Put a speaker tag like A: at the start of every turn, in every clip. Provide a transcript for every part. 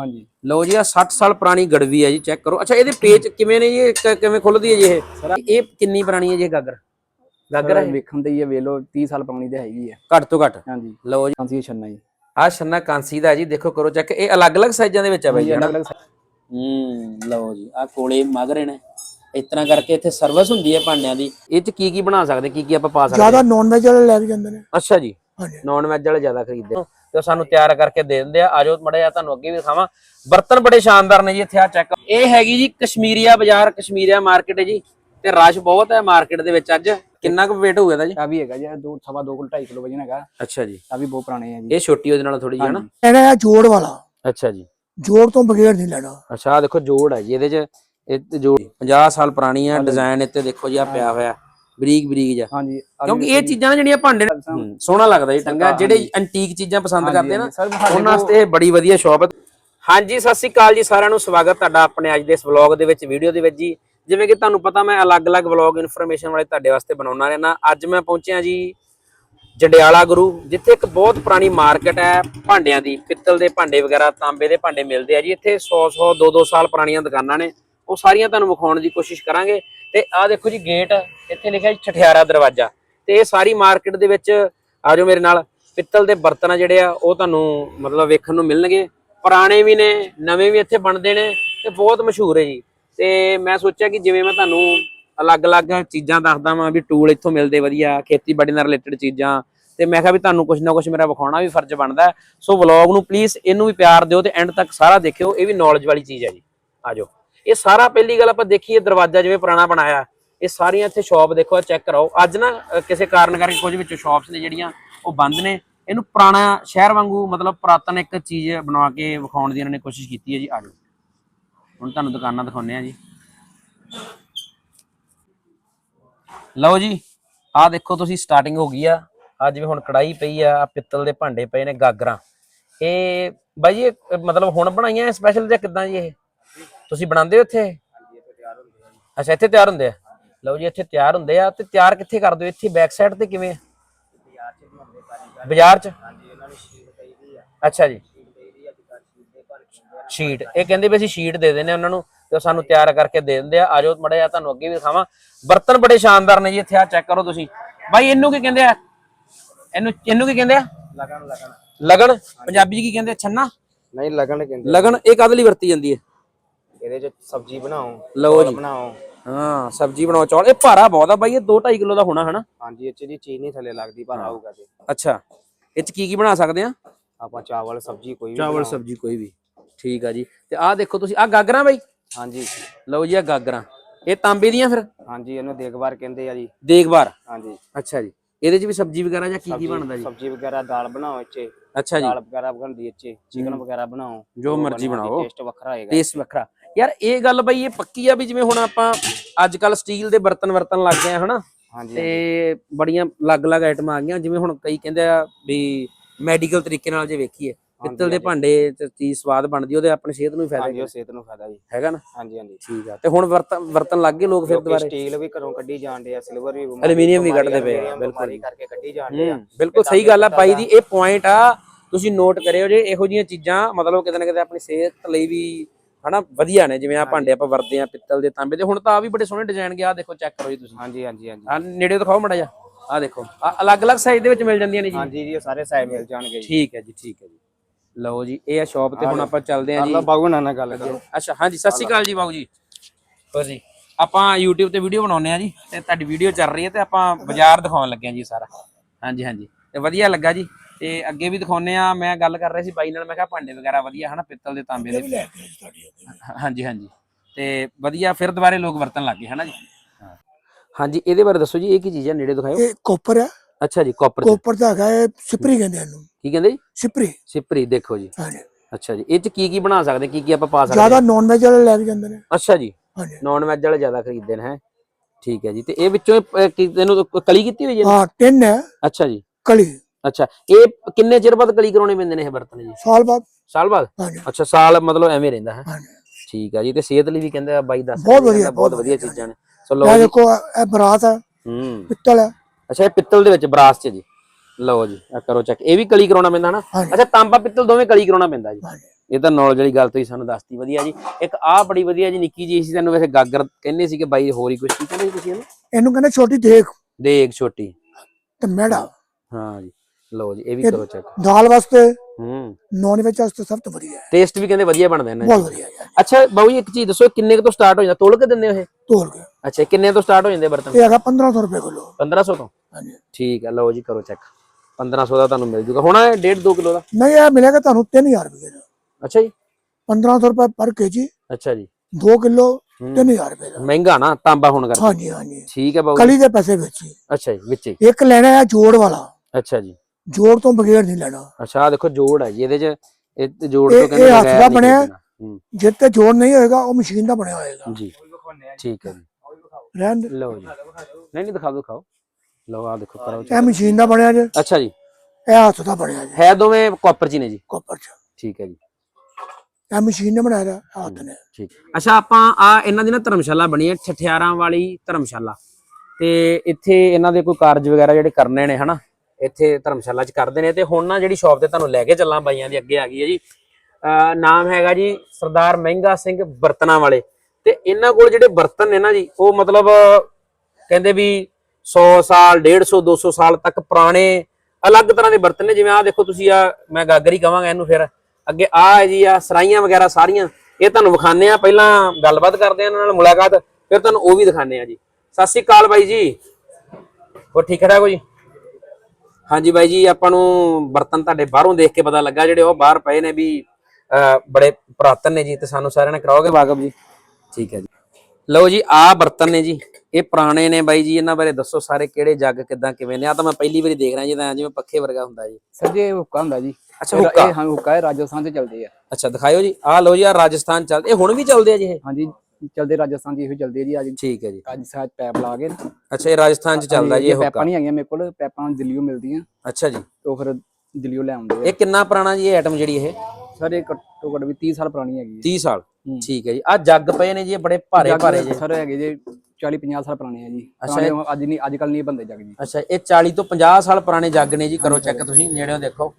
A: ਹਾਂਜੀ।
B: ਲਓ ਜੀ ਆ 60 ਸਾਲ ਪੁਰਾਣੀ ਗੜਵੀ ਹੈ ਜੀ ਚੈੱਕ ਕਰੋ। ਅੱਛਾ ਇਹਦੇ ਪੇਚ ਕਿਵੇਂ ਨੇ ਜੀ? ਇਹ ਕਿਵੇਂ ਖੁੱਲਦੀ ਹੈ ਜੀ ਇਹ? ਇਹ ਕਿੰਨੀ ਪੁਰਾਣੀ ਹੈ ਜੀ ਇਹ ਗਾਗਰ? ਗਾਗਰ ਹੈ
A: ਵੇਖਣ ਤੇ ਹੀ ਵੇਖ ਲਓ 30 ਸਾਲ ਪੁਰਾਣੀ ਤੇ ਹੈਗੀ ਹੈ।
B: ਘੱਟ ਤੋਂ ਘੱਟ?
A: ਹਾਂਜੀ।
B: ਲਓ ਜੀ।
A: ਕਾਂਸੀ ਛੰਨਾ ਜੀ।
B: ਆ ਛੰਨਾ ਕਾਂਸੀ ਦਾ ਜੀ ਦੇਖੋ ਕਰੋ ਚੈੱਕ। ਇਹ ਅਲੱਗ-ਅਲੱਗ ਸਾਈਜ਼ਾਂ ਦੇ ਵਿੱਚ ਆ ਬਾਈ ਜੀ
A: ਹਾਂਜੀ,
B: ਹਨਾ?
A: ਅਲੱਗ ਅਲੱਗ
B: ਹੂੰ ਲਓ ਜੀ ਆ ਕੋਲੇ ਮਗ ਰਹੇ ਨੇ। ਇਸ ਤਰ੍ਹਾਂ ਕਰਕੇ ਇੱਥੇ ਸਰਵਿਸ ਹੁੰਦੀ ਹੈ ਭਾਂਡਿਆਂ ਦੀ। ਇਹ ਚ ਕੀ ਕੀ ਬਣਾ ਸਕਦੇ? ਕੀ ਕੀ ਆਪਾਂ ਪਾ ਸਕਦੇ?
C: ਜ਼ਿਆਦਾ ਨੌਨ ਵੈਜ ਵਾਲੇ ਲੈ ਕੇ ਜਾਂਦੇ ਨੇ।
B: ਅੱਛਾ ਜੀ।
C: ਹਾਂਜੀ।
B: ਨੌਨ ਵੈਜ ਵਾਲੇ ਜ਼ਿਆਦਾ ਖਰੀਦਦੇ। ਤੇ ਉਹ ਸਾਨੂੰ ਤਿਆਰ ਕਰਕੇ ਦੇ ਦਿੰਦੇ ਆ। ਆਜੋ ਮੜਾ ਜਾ ਤੁਹਾਨੂੰ ਅੱਗੇ ਵੀ ਦਿਖਾਵਾਂ। ਬਰਤਨ ਬੜੇ ਸ਼ਾਨਦਾਰ ਨੇ ਜੀ ਇੱਥੇ ਆ ਚੈੱਕ ਇਹ ਹੈਗੀ ਜੀ ਕਸ਼ਮੀਰੀਆ ਬਾਜ਼ਾਰ ਕਸ਼ਮੀਰੀਆ ਮਾਰਕੀਟ ਹੈ ਜੀ। ਤੇ ਰਸ਼ ਬਹੁਤ ਹੈ ਮਾਰਕੀਟ ਦੇ ਵਿੱਚ ਅੱਜ। ਕਿੰਨਾ ਕੁ weight ਹੋਊਗਾ ਇਹਦਾ ਜੀ?
A: ਆ ਵੀ ਹੈਗਾ ਜੀ ਦੋ ਸਵਾ ਦੋ ਕਿਲੋ 2.5 ਕਿਲੋ ਵਜਨ ਹੈਗਾ।
B: ਅੱਛਾ ਜੀ।
A: ਆ ਵੀ ਬਹੁਤ ਪੁਰਾਣੇ ਹੈ ਜੀ।
B: ਇਹ ਛੋਟੀ ਉਹਦੇ ਨਾਲ ਥੋੜੀ ਜਿਹੀ ਹੈ ਨਾ?
C: ਇਹਨਾਂ ਦਾ ਜੋੜ ਵਾਲਾ।
B: ਅੱਛਾ ਜੀ।
C: ਜੋੜ ਤੋਂ ਬਗੈਰ ਨਹੀਂ ਲੈਣਾ।
B: ਅੱਛਾ ਦੇਖੋ ਜੋੜ ਹੈ ਜੀ। ਇਹਦੇ ਚ ਇਹ ਜੋੜ 50 ਸਾਲ ਪੁਰਾਣੀ ਆ ਡਿਜ਼ਾਈਨ ਇੱਥੇ ਦੇਖੋ ਜੀ ਆ ਪਿਆ ਹੋਇਆ। ਬਰੀਕ ਬਰੀਕ ਜਿਹਾ।
A: ਹਾਂਜੀ
B: ਕਿਉਂਕਿ ਇਹ ਚੀਜ਼ਾਂ ਜਿਹੜੀਆਂ ਭਾਂਡੇ ਸੋਹਣਾ ਲੱਗਦਾ ਜੀ ਟੰਗਾ ਜਿਹੜੇ ਐਂਟੀਕ ਚੀਜ਼ਾਂ ਪਸੰਦ ਕਰਦੇ ਨਾ ਉਹਨਾਂ ਵਾਸਤੇ ਇਹ ਬੜੀ ਵਧੀਆ ਸ਼ੌਪ ਹੈ। ਹਾਂਜੀ ਸਤਿ ਸ੍ਰੀ ਅਕਾਲ ਜੀ ਸਾਰਿਆਂ ਨੂੰ ਸਵਾਗਤ ਤੁਹਾਡਾ ਆਪਣੇ ਅੱਜ ਦੇ ਇਸ ਵਲੌਗ ਦੇ ਵਿੱਚ ਵੀਡੀਓ ਦੇ ਵਿੱਚ ਜੀ। ਜਿਵੇਂ ਕਿ ਤੁਹਾਨੂੰ ਪਤਾ ਮੈਂ ਅਲੱਗ-ਅਲੱਗ ਵਲੌਗ ਇਨਫੋਰਮੇਸ਼ਨ ਵਾਲੇ ਤੁਹਾਡੇ ਵਾਸਤੇ ਬਣਾਉਣਾ ਰਹਿਣਾ ਅੱਜ ਮੈਂ ਪਹੁੰਚਿਆ ਜੀ ਜੰਡਿਆਲਾ ਗੁਰੂ ਜਿੱਥੇ ਇੱਕ ਬਹੁਤ ਪੁਰਾਣੀ ਮਾਰਕੀਟ ਹੈ ਭਾਂਡਿਆਂ ਦੀ। ਪਿੱਤਲ ਦੇ ਭਾਂਡੇ ਵਗੈਰਾ ਤਾਂਬੇ ਦੇ ਭਾਂਡੇ ਮਿਲਦੇ ਆ ਜੀ। ਇੱਥੇ 100 100 200 ਸਾਲ ਪੁਰਾਣੀਆਂ ਦੁਕਾਨਾਂ ਨੇ। ਉਹ ਸਾਰੀਆਂ ਤੁਹਾਨੂੰ ਵਿਖਾਉਣ ਦੀ ਕੋਸ਼ਿਸ਼ ਕਰਾਂਗੇ। ਤੇ ਆਹ ਦੇਖੋ ਜੀ ਗੇਟ ਇੱਥੇ ਲਿਖਿਆ ਜੀ ਛਠਿਆਰਾ ਦਰਵਾਜ਼ਾ। ਤੇ ਇਹ ਸਾਰੀ ਮਾਰਕੀਟ ਦੇ ਵਿੱਚ ਆਜੋ ਮੇਰੇ ਨਾਲ, ਪਿੱਤਲ ਦੇ ਬਰਤਨ ਆ ਜਿਹੜੇ ਆ, ਉਹ ਤੁਹਾਨੂੰ ਮਤਲਬ ਵੇਖਣ ਨੂੰ ਮਿਲਣਗੇ। ਪੁਰਾਣੇ ਵੀ ਨੇ, ਨਵੇਂ ਵੀ ਇੱਥੇ ਬਣਦੇ ਨੇ ਤੇ ਬਹੁਤ ਮਸ਼ਹੂਰ ਹੈ ਜੀ। ਤੇ ਮੈਂ ਸੋਚਿਆ ਕਿ ਜਿਵੇਂ ਮੈਂ ਤੁਹਾਨੂੰ ਅਲੱਗ-ਅਲੱਗ ਚੀਜ਼ਾਂ ਦੱਸਦਾ ਵਾਂ ਵੀ ਟੂਲ ਇੱਥੋਂ ਮਿਲਦੇ ਵਧੀਆ, ਖੇਤੀਬਾੜੀ ਨਾਲ ਰਿਲੇਟਡ ਚੀਜ਼ਾਂ। ਤੇ ਮੈਂ ਕਿਹਾ ਵੀ ਤੁਹਾਨੂੰ ਕੁਝ ਨਾ ਕੁਝ ਮੇਰਾ ਵਿਖਾਉਣਾ ਵੀ ਫਰਜ਼ ਬਣਦਾ ਸੋ ਵਲੌਗ ਨੂੰ ਪਲੀਜ਼ ਇਹਨੂੰ ਵੀ ਪਿਆਰ ਦਿਓ ਤੇ ਐਂਡ ਤੱਕ ਸਾਰਾ ਦੇਖਿਓ, ਇਹ ਵੀ ਨੌਲੇਜ ਵਾਲੀ ਚੀਜ਼ ਹੈ ਜੀ। ਆਜੋ। ਇਹ ਸਾਰਾ ਪਹਿਲੀ ਗੱਲ ਆਪਾਂ ਦੇਖੀਏ, ਦਰਵਾਜ਼ਾ ਜਿਵੇਂ ਪੁਰਾਣਾ ਬਣਾਇਆ ਇਹ ਸਾਰੀਆਂ ਇੱਥੇ ਸ਼ਾਪ ਦੇਖੋ ਚੈੱਕ ਕਰਾਓ। ਅੱਜ ਨਾ ਕਿਸੇ ਕਾਰਨ ਕਰਕੇ ਕੁਝ ਵਿੱਚ ਸ਼ਾਪਸ ਨੇ ਜਿਹੜੀਆਂ, ਉਹ ਬੰਦ ਨੇ। ਇਹਨੂੰ ਪੁਰਾਣਾ ਸ਼ਹਿਰ ਵਾਂਗੂ, ਮਤਲਬ ਪੁਰਾਤਨ ਇੱਕ ਚੀਜ਼ ਬਣਾ ਕੇ ਵਿਖਾਉਣ ਦੀ ਇਹਨਾਂ ਨੇ ਕੋਸ਼ਿਸ਼ ਕੀਤੀ ਹੈ ਜੀ ਆਜੋ ਹੁਣ ਤੁਹਾਨੂੰ ਦੁਕਾਨਾਂ ਦਿਖਾਉਂਦੇ ਆ ਜੀ। ਲਓ ਜੀ, ਆਹ ਦੇਖੋ ਤੁਸੀਂ ਸਟਾਰਟਿੰਗ ਹੋ ਗਈ ਆ। ਆ ਜਿਵੇਂ ਹੁਣ ਕੜਾਈ ਪਈ ਆ ਪਿੱਤਲ ਦੇ ਭਾਂਡੇ ਪਏ ਨੇ, ਗਾਗਰਾਂ। ਇਹ, ਬਾਈ ਜੀ ਮਤਲਬ ਹੁਣ ਬਣਾਈਆਂ ਸਪੈਸ਼ਲ ਜਾਂ ਕਿੱਦਾਂ ਜੀ ਇਹ? ਤੁਸੀਂ ਬਣਾਉਂਦੇ ਹੋ ਇੱਥੇ ਅੱਛਾ, ਇੱਥੇ ਤਿਆਰ ਹੁੰਦੇ ਆ। ਲਓ ਜੀ ਇੱਥੇ ਤਿਆਰ ਹੁੰਦੇ ਆ। ਤੇ ਤਿਆਰ ਕਿੱਥੇ ਕਰਦੇ ਹੋ? ਇੱਥੇ ਬੈਕ ਸਾਈਡ ਤੇ ਕਿਵੇਂ ਬਾਜ਼ਾਰ ਚ ਅੱਛਾ ਜੀ। ਸ਼ੀਟ ਇਹ ਕਹਿੰਦੇ ਵੀ ਅਸੀਂ ਸ਼ੀਟ ਦੇ ਦਿੰਦੇ ਆ ਉਹਨਾਂ ਨੂੰ ਤੇ ਉਹ ਸਾਨੂੰ ਤਿਆਰ ਕਰਕੇ ਦੇ ਦਿੰਦੇ ਆ। ਆਜੋ ਮੜਾ ਜਾ ਤੁਹਾਨੂੰ ਅੱਗੇ ਵੀ ਦਿਖਾਵਾਂ। ਬਰਤਨ ਬੜੇ ਸ਼ਾਨਦਾਰ ਨੇ ਜੀ ਇੱਥੇ ਆ ਚੈੱਕ ਕਰੋ ਤੁਸੀਂ। ਬਾਈ ਇਹਨੂੰ ਕੀ ਕਹਿੰਦੇ ਆ? ਇਹਨੂੰ ਇਹਨੂੰ ਕੀ ਕਹਿੰਦੇ ਆ?
A: ਲਗਨ ਲਗਨ।
B: ਲਗਨ? ਪੰਜਾਬੀ ਚ ਕੀ ਕਹਿੰਦੇ ਆ? ਛੰਨਾ?
A: ਨਹੀਂ ਲਗਨ ਕਹਿੰਦੇ
B: ਲਗਨ ਇਹ ਕਾਹਦੇ ਲਈ ਵਰਤੀ ਜਾਂਦੀ ਹੈ?
A: ਇਹਦੇ ਚ ਸਬਜ਼ੀ ਬਣਾਓ
B: ਲਓ ਜੀ।
A: ਬਣਾਓ।
B: ਹਾਂ ਸਬਜ਼ੀ ਬਣਾਓ ਚੌਲ। ਇਹ ਭਾਰਾ ਬਹੁਤ ਆ ਬਾਈ ਇਹ 2.5 ਕਿਲੋ ਦਾ ਹੋਣਾ ਹਨਾ?
A: ਹਾਂਜੀ ਚ ਦੀ ਚੀਜ਼ ਨਹੀਂ ਥੱਲੇ ਲੱਗਦੀ ਪਰ ਆਊਗਾ ਤੇ।
B: ਅੱਛਾ ਇਹ ਚ ਕੀ ਕੀ ਬਣਾ ਸਕਦੇ ਆ?
A: ਆਪਾਂ ਚਾਵਲ ਸਬਜ਼ੀ ਕੋਈ ਵੀ
B: ਚਾਵਲ
A: ਬਣਾਓ।
B: ਸਬਜ਼ੀ ਕੋਈ ਵੀ। ਠੀਕ ਆ ਜੀ। ਤੇ ਆਹ ਦੇਖੋ ਤੁਸੀਂ ਆਹ ਗਾਗਰਾਂ ਬਾਈ?
A: ਹਾਂਜੀ।
B: ਲਓ ਜੀ ਆਹ ਗਾਗਰਾਂ। ਇਹ ਤਾਂਬੇ ਦੀਆਂ ਫਿਰ?
A: ਹਾਂਜੀ ਇਹਨੂੰ ਦੇਖਬਾਰ ਕਹਿੰਦੇ ਆ ਜੀ।
B: ਦੇਖਬਾਰ
A: ਹਾਂਜੀ।
B: ਅੱਛਾ ਜੀ। ਇਹਦੇ ਚ ਵੀ ਸਬਜ਼ੀ ਵਗੈਰਾ ਜਾਂ ਕੀ ਕੀ ਬਣਦਾ ਜੀ?
A: ਸਬਜ਼ੀ ਵਗੈਰਾ ਦਾਲ ਬਣਾਓ ਇੱਥੇ
B: ਅੱਛਾ ਜੀ।
A: ਦਾਲ ਵਗੈਰਾ ਬਣਦੀ ਇੱਥੇ ਚਿਕਨ ਵਗੈਰਾ ਬਣਾਓ।
B: ਜੋ ਮਰਜ਼ੀ ਬਣਾਓ
A: ਟੇਸਟ ਵੱਖਰਾ ਹੋਏਗਾ।
B: ਟੇਸਟ ਵੱਖਰਾ। ਯਾਰ ਇਹ ਗੱਲ ਬਈ ਇਹ ਪੱਕੀ ਆ ਵੀ ਜਿਵੇਂ ਹੁਣ ਆਪਾਂ ਅੱਜ ਕੱਲ ਸਟੀਲ ਦੇ ਬਰਤਨ ਵਰਤਨ ਲੱਗ ਗਏ ਆ ਹਨਾ? ਤੇ ਬੜੀਆਂ ਅਲੱਗ-ਅਲੱਗ ਆਈਟਮਾਂ ਆ ਗਈਆਂ। ਜਿਵੇਂ ਹੁਣ ਕਈ ਕਹਿੰਦੇ ਆ ਵੀ ਮੈਡੀਕਲ ਤਰੀਕੇ ਨਾਲ ਜੇ ਵੇਖੀਏ ਪਿੱਤਲ ਦੇ ਭਾਂਡੇ ਚ ਚੀਜ਼ ਸਵਾਦ ਬਣਦੀ ਉਹਦੇ ਆਪਣੀ ਸਿਹਤ ਨੂੰ ਫਾਇਦਾ
A: ਹਾਂਜੀ ਸਿਹਤ ਨੂੰ ਫਾਇਦਾ ਜੀ।
B: ਹੈਗਾ ਨਾ?
A: ਹਾਂਜੀ ਹਾਂਜੀ।
B: ਠੀਕ ਆ। ਤੇ ਹੁਣ ਵਰਤਨ ਵਰਤਨ ਲੱਗ ਗਏ ਲੋਕ ਫਿਰ ਦੁਬਾਰੇ?
A: ਸਟੀਲ ਵੀ ਘਰੋਂ ਕੱਢੀ ਜਾਂਦੇ ਆ ਸਿਲਵਰ ਵੀ
B: ਐਲੂਮੀਨੀਅਮ ਵੀ ਕੱਢਦੇ ਪਏ ਆ, ਬਿਲਕੁਲ।
A: ਕਰਕੇ ਕੱਢੀ ਜਾਂਦੇ ਆ।
B: ਬਿਲਕੁਲ ਸਹੀ ਗੱਲ ਆ ਬਾਈ ਦੀ ਇਹ ਪੁਆਇੰਟ ਆ ਤੁਸੀਂ ਨੋਟ ਕਰਿਓ ਜੇ ਇਹੋ ਜਿਹੀਆਂ ਚੀਜ਼ਾਂ ਮਤਲਬ ਕਿਤੇ ਨਾ ਕਿਤੇ ਆਪਣੀ ਸਿਹਤ ਲਈ ਵੀ ਹਨਾ ਵਧੀਆ ਨੇ ਜਿਵੇਂ ਆ ਭਾਂਡੇ ਆਪਾਂ ਵਰਤਦੇ ਆ ਪਿੱਤਲ ਦੇ ਤਾਂਬੇ ਦੇ ਹੁਣ ਤਾਂ ਆ ਵੀ ਬੜੇ ਸੋਹਣੇ ਡਿਜ਼ਾਈਨ ਗਿਆ ਦੇਖੋ ਚੈੱਕ ਕਰੋ ਜੀ ਤੁਸੀਂ।
A: ਹਾਂਜੀ ਹਾਂਜੀ ਹਾਂਜੀ।
B: ਆ ਨੇੜੇ ਦਿਖਾਓ ਮੜਾ ਜਾ ਆ ਦੇਖੋ ਆ ਅਲੱਗ-ਅਲੱਗ ਸਾਈਜ਼ ਦੇ ਵਿੱਚ ਮਿਲ ਜਾਂਦੀਆਂ ਨੇ ਜੀ।
A: ਹਾਂਜੀ ਜੀ ਇਹ ਸਾਰੇ ਸਾਈਜ਼ ਮਿਲ ਜਾਣਗੇ ਜੀ।
B: ਠੀਕ ਹੈ ਜੀ ਠੀਕ ਹੈ ਜੀ। ਲਓ ਜੀ ਇਹ ਆ ਸ਼ਾਪ ਤੇ ਹੁਣ ਆਪਾਂ ਚੱਲਦੇ ਆ ਜੀ।
A: ਅੱਲਾ ਬਾਗੂ ਨਾਲ ਗੱਲ ਕਰੋ
B: ਅੱਛਾ ਹਾਂਜੀ ਸਤਿ ਸ਼੍ਰੀ ਅਕਾਲ ਜੀ ਬਾਬੂ ਜੀ। ਹੋਰ ਜੀ ਆਪਾਂ YouTube ਤੇ ਵੀਡੀਓ ਬਣਾਉਂਦੇ ਆ ਜੀ ਤੇ ਤੁਹਾਡੀ ਵੀਡੀਓ ਚੱਲ ਰਹੀ ਹੈ ਤੇ ਆਪਾਂ ਬਾਜ਼ਾਰ ਦਿਖਾਉਣ ਲੱਗੇ ਆ ਜੀ ਸਾਰਾ। ਹਾਂਜੀ ਹਾਂਜੀ ਤੇ ਵਧੀਆ ਲੱਗਾ ਜੀ। ਤੇ ਅੱਗੇ ਵੀ ਦਿਖਾਉਨੇ ਆ ਮੈਂ ਗੱਲ ਕਰ ਰਿਹਾ ਸੀ ਬਾਈ ਨਾਲ ਮੈਂ ਕਿਹਾ ਭਾਂਡੇ ਵਗੈਰਾ ਵਧੀਆ ਹਨਾ ਪਿੱਤਲ ਦੇ ਤਾਂਬੇ ਦੇ। ਹਾਂਜੀ ਹਾਂਜੀ। ਤੇ ਵਧੀਆ ਫਿਰ ਦੁਬਾਰੇ ਲੋਕ ਵਰਤਣ ਲੱਗ ਗਏ ਹਨਾ ਜੀ। ਹਾਂਜੀ ਇਹਦੇ ਬਾਰੇ ਦੱਸੋ ਜੀ ਇਹ ਕੀ ਚੀਜ਼ ਹੈ ਨੇੜੇ ਦਿਖਾਓ
C: ਇਹ ਕੋਪਰ ਹੈ
B: ਅੱਛਾ ਜੀ ਕਾਪਰ
C: ਕੋਪਰ ਦਾ ਹੈਗਾ ਇਹ ਸਿਪਰੀ ਕਹਿੰਦੇ ਇਹਨੂੰ।
B: ਕੀ ਕਹਿੰਦੇ ਜੀ?
C: ਸਿਪਰੀ।
B: ਸਿਪਰੀ ਦੇਖੋ ਜੀ।
C: ਹਾਂਜੀ।
B: ਅੱਛਾ ਜੀ ਇਹ ਚ ਕੀ ਕੀ ਬਣਾ ਸਕਦੇ ਕੀ ਕੀ ਆਪਾਂ ਪਾ ਸਕਦੇ
C: ਜ਼ਿਆਦਾ ਨੌਨ ਵੈਜ ਵਾਲੇ ਲੈ ਕੇ ਜਾਂਦੇ ਨੇ।
B: ਅੱਛਾ ਜੀ।
C: ਹਾਂਜੀ।
B: ਨਾਨ ਵੈਜ ਵਾਲੇ ਜ਼ਿਆਦਾ ਖਰੀਦਦੇ ਨੇ ਹੈ? ਠੀਕ ਹੈ ਜੀ ਤੇ ਇਹ ਵਿੱਚੋਂ ਇਹਨੂੰ ਕਲੀ ਕੀਤੀ ਹੋਈ ਹੈ
C: ਹਾਂ ਟਿੰਨ ਹੈ।
B: ਅੱਛਾ ਜੀ।
C: ਕਲੀ।
B: ਅੱਛਾ ਇਹ ਕਿੰਨੇ ਚਿਰ ਬਾਅਦ ਕਲੀ ਕਰਾਉਣੇ ਪੈਂਦੇ ਨੇ ਇਹ ਬਰਤਨ ਜੀ?
C: ਸਾਲ ਬਾਅਦ।
B: ਸਾਲ ਬਾਅਦ?
C: ਹਾਂਜੀ।
B: ਅੱਛਾ ਸਾਲ ਮਤਲਬ ਐਵੇਂ ਰਹਿੰਦਾ ਹੈ।
C: ਹਾਂਜੀ।
B: ਠੀਕ ਹੈ ਜੀ ਤੇ ਸਿਹਤ ਲਈ ਵੀ ਕਹਿੰਦੇ ਆ ਬਾਈ ਦੱਸ
C: ਬਹੁਤ ਵਧੀਆ,
B: ਬਹੁਤ ਵਧੀਆ ਚੀਜ਼ਾਂ ਨੇ। ਸੋ ਲਓ
C: ਇਹ
B: ਜੀ।
C: ਦੇਖੋ ਇਹ ਬਰਾਤ ਹੈ
B: ਹੂੰ।
C: ਪਿੱਤਲ ਹੈ।
B: ਅੱਛਾ ਇਹ ਪਿੱਤਲ ਦੇ ਵਿੱਚ ਬਰਾਸ ਚ ਜੀ। ਲਓ ਜੀ ਆ ਕਰੋ ਚੈੱਕ ਇਹ ਵੀ ਕਲੀ ਕਰਾਉਣਾ ਪੈਂਦਾ ਹਨਾ?
C: ਹਾਂਜੀ।
B: ਅੱਛਾ ਤਾਂਬਾ ਪਿੱਤਲ ਦੋਵੇਂ ਕਲੀ ਕਰਾਉਣਾ ਪੈਂਦਾ ਜੀ।
C: ਹਾਂਜੀ।
B: ਇਹ ਤਾਂ ਨੌਲੇਜ ਵਾਲੀ ਗੱਲ ਤੁਸੀਂ ਸਾਨੂੰ ਦੱਸਤੀ ਵਧੀਆ ਜੀ। ਇੱਕ ਆਹ ਬੜੀ ਵਧੀਆ ਜੀ ਨਿੱਕੀ ਜੀ ਸੀ ਤੈਨੂੰ ਵੈਸੇ ਗਾਗਰ ਕਹਿੰਦੇ ਸੀ ਕਿ ਬਾਈ ਹੋਰ ਹੀ ਕੁਝ ਕੀ ਕਹਿੰਦੇ ਸੀ ਤੁਸੀਂ ਇਹਨੂੰ?
C: ਇਹਨੂੰ ਕਹਿੰਦੇ ਛੋਟੀ ਦੇਖ
B: ਦੇਗ ਛੋਟੀ।
C: ਤੇ ਮੈੜਾ।
B: ਹਾਂ ਜੀ। ਲਓ ਜੀ ਇਹ ਵੀ ਕਰੋ ਚੈੱਕ
C: ਦਾਲ ਵਾਸਤੇ
B: ਹੂੰ।
C: ਨੌਨ ਵੈਜ ਵਾਸਤੇ ਸਭ ਤੋਂ ਵਧੀਆ ਹੈ।
B: ਟੇਸਟ ਵੀ ਕਹਿੰਦੇ ਵਧੀਆ ਬਣਦਾ ਇਹਨਾਂ
C: ਬਹੁਤ ਵਧੀਆ ਹੈ
B: ਅੱਛਾ ਬਾਊ ਜੀ ਇੱਕ ਚੀਜ਼ ਦੱਸੋ ਕਿੰਨੇ ਕੁ ਤੋਂ ਸਟਾਰਟ ਹੋ ਜਾਂਦਾ? ਤੋਲ ਕੇ ਦਿੰਦੇ ਹੋ ਇਹ?
C: ਤੋਲ ਕੇ।
B: ਅੱਛਾ ਕਿੰਨੇ ਤੋਂ ਸਟਾਰਟ ਹੋ ਜਾਂਦੇ ਬਰਤਨ?
C: ਇਹ ਹੈਗਾ 1500 ਰੁਪਏ ਕਿਲੋ।
B: 1500 ਤੋਂ?
C: ਹਾਂਜੀ।
B: ਠੀਕ ਹੈ ਲਓ ਜੀ ਕਰੋ ਚੈੱਕ 1500 ਦਾ ਤੁਹਾਨੂੰ ਮਿਲ ਜੂਗਾ। ਹੁਣ ਇਹ 1.5 2 ਕਿਲੋ ਦਾ?
C: ਨਹੀਂ ਇਹ ਮਿਲੇਗਾ ਤੁਹਾਨੂੰ 3000 ਰੁਪਏ ਦਾ।
B: ਅੱਛਾ ਜੀ।
C: 1500 ਰੁਪਏ ਪਰ ਕੇਜੀ
B: ਅੱਛਾ ਜੀ।
C: 2 ਕਿਲੋ
B: ਹੂੰ।
C: 3000 ਰੁਪਏ ਦਾ।
B: ਮਹਿੰਗਾ ਨਾ ਤਾਂਬਾ ਹੁਣ ਕਰਕੇ।
C: ਹਾਂਜੀ ਹਾਂਜੀ।
B: ਠੀਕ ਹੈ ਬਾਊ
C: ਕਲੀ ਦੇ ਪੈਸੇ ਵਿੱਚ ਹੀ।
B: ਅੱਛਾ ਜੀ ਵਿੱਚ ਹੀ।
C: ਇੱਕ ਲੈਣਾ ਹੈ ਜੋੜ ਵਾਲਾ।
B: ਅੱਛਾ ਜੀ।
C: ਜੋੜ ਤੋਂ ਬਗੈਰ ਨਹੀਂ ਲੈਣਾ।
B: ਅੱਛਾ ਦੇਖੋ ਜੋੜ ਹੈ ਜੀ ਇਹਦੇ ਚ ਇਹ ਜੋੜ ਤੋਂ ਕਹਿੰਦੇ
C: ਇਹ ਹੱਥ ਦਾ ਬਣਿਆ। ਜਿੱਤੇ ਜੋੜ ਨਹੀਂ ਹੋਏਗਾ ਉਹ ਮਸ਼ੀਨ ਦਾ ਬਣਿਆ ਹੋਏਗਾ।
B: ਜੀ। ਠੀਕ ਹੈ ਜੀ।
C: ਰਹਿਣ ਦੇ।
B: ਲਓ ਜੀ। ਨਹੀਂ ਨਹੀਂ ਦਿਖਾ ਦਿਓ ਦਿਖਾਓ। ਲਓ ਆ ਦੇਖੋ ਕਰੋ
C: ਇਹ ਮਸ਼ੀਨ ਦਾ ਬਣਿਆ ਜੇ।
B: ਅੱਛਾ ਜੀ।
C: ਇਹ ਹੱਥ ਦਾ ਬਣਿਆ ਜੇ।
B: ਹੈ ਦੋਵੇਂ ਕਾਪਰ ਚ ਨੇ ਜੀ।
C: ਕੋਪਰ ਚ।
B: ਠੀਕ ਹੈ ਜੀ।
C: ਇਹ ਮਸ਼ੀਨ ਨੇ ਬਣਾਇਆ ਹੱਥ ਨੇ।
B: ਠੀਕ। ਅੱਛਾ ਆਪਾਂ ਆ ਇਹਨਾਂ ਦੀ ਨਾ ਧਰਮਸ਼ਾਲਾ ਬਣੀ ਹੈ ਠਠਿਆਰਾਂ ਵਾਲੀ ਧਰਮਸ਼ਾਲਾ। ਤੇ ਇੱਥੇ ਇਹਨਾਂ ਦੇ ਕੋਈ ਕਾਰਜ ਵਗੈਰਾ ਜਿਹੜੇ ਕਰਨੇ ਨੇ ਹਨਾ? ਇੱਥੇ ਧਰਮਸ਼ਾਲਾ 'ਚ ਕਰਦੇ ਨੇ ਤੇ ਹੁਣ ਨਾ ਜਿਹੜੀ ਸ਼ਾਪ ਤੇ ਤੁਹਾਨੂੰ ਲੈ ਕੇ ਚੱਲਾਂ ਬਾਈਆਂ ਦੀ ਅੱਗੇ ਆ ਗਈ ਹੈ ਜੀ। ਅਹ ਨਾਮ ਹੈਗਾ ਜੀ ਸਰਦਾਰ ਮਹਿੰਗਾ ਸਿੰਘ ਬਰਤਨਾਂ ਵਾਲੇ। ਤੇ ਇਹਨਾਂ ਕੋਲ ਜਿਹੜੇ ਬਰਤਨ ਨੇ ਨਾ ਜੀ, ਉਹ ਮਤਲਬ ਕਹਿੰਦੇ ਵੀ 100 ਸਾਲ 150 200 ਸਾਲ ਤੱਕ ਪੁਰਾਣੇ ਅਲੱਗ ਤਰ੍ਹਾਂ ਦੇ ਬਰਤਨ ਨੇ। ਜਿਵੇਂ ਆਹ ਦੇਖੋ ਤੁਸੀਂ ਆ, ਮੈਂ ਗਾਗਰ ਹੀ ਕਵਾਂਗਾ ਇਹਨੂੰ ਫਿਰ। ਅੱਗੇ ਆ ਹੈ ਜੀ ਆ ਸਰਾਈਆਂ ਵਗੈਰਾ ਸਾਰੀਆਂ। ਇਹ ਤੁਹਾਨੂੰ ਵਿਖਾਣੇ ਆ ਪਹਿਲਾਂ ਗੱਲਬਾਤ ਕਰਦੇ ਆ ਇਹਨਾਂ ਨਾਲ ਮੁਲਾਕਾਤ, ਫਿਰ ਤੁਹਾਨੂੰ ਉਹ ਵੀ ਦਿਖਾਣੇ ਆ ਜੀ। ਸਤਿ ਸ਼੍ਰੀ ਅਕਾਲ ਬਾਈ ਜੀ। ਹੋਰ ਠੀਕ ਠਾਕ ਹੋ ਜੀ? ਹਾਂਜੀ ਬਾਈ ਜੀ ਆਪਾਂ ਨੂੰ ਬਰਤਨ ਤੁਹਾਡੇ ਬਾਹਰੋਂ ਦੇਖ ਕੇ ਪਤਾ ਲੱਗਾ ਜਿਹੜੇ ਉਹ ਬਾਹਰ ਪਏ ਨੇ ਵੀ ਬੜੇ ਪੁਰਾਤਨ ਨੇ ਜੀ ਤੇ ਸਾਨੂੰ ਸਾਰਿਆਂ ਨੇ ਕਰਾਓਗੇ? ਵਾਕਬ ਜੀ। ਠੀਕ ਹੈ ਜੀ। ਲਓ ਜੀ ਆ ਬਰਤਨ ਨੇ ਜੀ ਇਹ ਪੁਰਾਣੇ ਨੇ ਬਾਈ ਜੀ ਇਹਨਾਂ ਬਾਰੇ ਦੱਸੋ ਸਾਰੇ ਕਿਹੜੇ ਜੱਗ ਕਿਦਾਂ ਕਿਵੇਂ ਨੇ? ਆ ਤਾਂ ਮੈਂ ਪਹਿਲੀ ਵਾਰੀ ਦੇਖ ਰਿਹਾ ਜੀ ਤਾਂ ਜਿਵੇਂ ਪੱਖੇ ਵਰਗਾ ਹੁੰਦਾ ਜੀ।
D: ਸਰ ਜੀ ਇਹ ਹੁੱਕਾ ਹੁੰਦਾ ਜੀ।
B: ਅੱਛਾ
D: ਇਹ-
B: ਹੁੱਕਾ?
D: ਇਹ ਹਾਂ ਹੁੱਕਾ ਹੈ ਰਾਜਸਥਾਨ ਤੇ ਚੱਲਦੇ ਆ।
B: ਅੱਛਾ ਦਿਖਾਇਓ ਜੀ ਆ ਲਓ ਜੀ ਆ ਰਾਜਸਥਾਨ ਚੱਲਦੇ ਇਹ ਹੁਣ ਵੀ ਚੱਲਦੇ ਆ ਜੀ ਇਹ?
D: ਹਾਂਜੀ ਚੱਲਦੇ ਰਾਜਸਥਾਨ ਦੀ ਇਹੋ ਚੱਲਦੇ ਜੀ। ਅੱਜ
B: ਠੀਕ ਹੈ ਜੀ।
D: ਅੱਜ ਸਾਜ ਪੈਪ ਲਾ ਕੇ।
B: ਅੱਛਾ ਇਹ ਰਾਜਸਥਾਨ ਚ ਚੱਲਦਾ ਜੀ ਇਹ
D: ਪੈਪਾਂ ਨਹੀਂ ਹੈਗੀਆਂ ਮੇਰੇ ਕੋਲ ਪੈਪਾਂ ਦਿੱਲੀੋਂ ਮਿਲਦੀਆਂ।
B: ਅੱਛਾ ਜੀ।
D: ਤੋਂ ਫਿਰ ਦਿੱਲੀੋਂ ਲੈ ਆਉਂਦੇ
B: ਇਹ ਕਿੰਨਾ ਪੁਰਾਣਾ ਜੀ ਇਹ ਆਈਟਮ ਜਿਹੜੀ ਇਹ?
D: ਸਰ ਇਹ ਘੱਟੋ ਘੱਟ ਵੀ 30 ਸਾਲ ਪੁਰਾਣੀ ਹੈਗੀ ਹੈ।
B: 30 ਸਾਲ। ਠੀਕ ਹੈ ਜੀ। ਆ ਜੱਗ ਪਏ ਨੇ ਜੀ ਇਹ ਬੜੇ ਭਾਰੇ ਭਾਰੇ ਜੀ।
D: ਸਰ ਹੈਗੇ ਜੀ 40 50 ਸਾਲ ਪੁਰਾਣੇ ਆ ਜੀ।
B: ਅੱਛਾ,
D: ਅੱਜ ਨਹੀਂ ਅੱਜ ਕੱਲ ਨਹੀਂ ਬੰਦੇ ਜਗ ਜੀ।
B: ਅੱਛਾ ਇਹ 40 ਤੋਂ 50 ਸਾਲ ਪੁਰਾਣੇ ਜੱਗ ਨੇ ਜੀ। ਕਰੋ ਚੈੱਕ ਤੁਸੀਂ ਨੇੜਿਓਂ ਦੇਖੋ।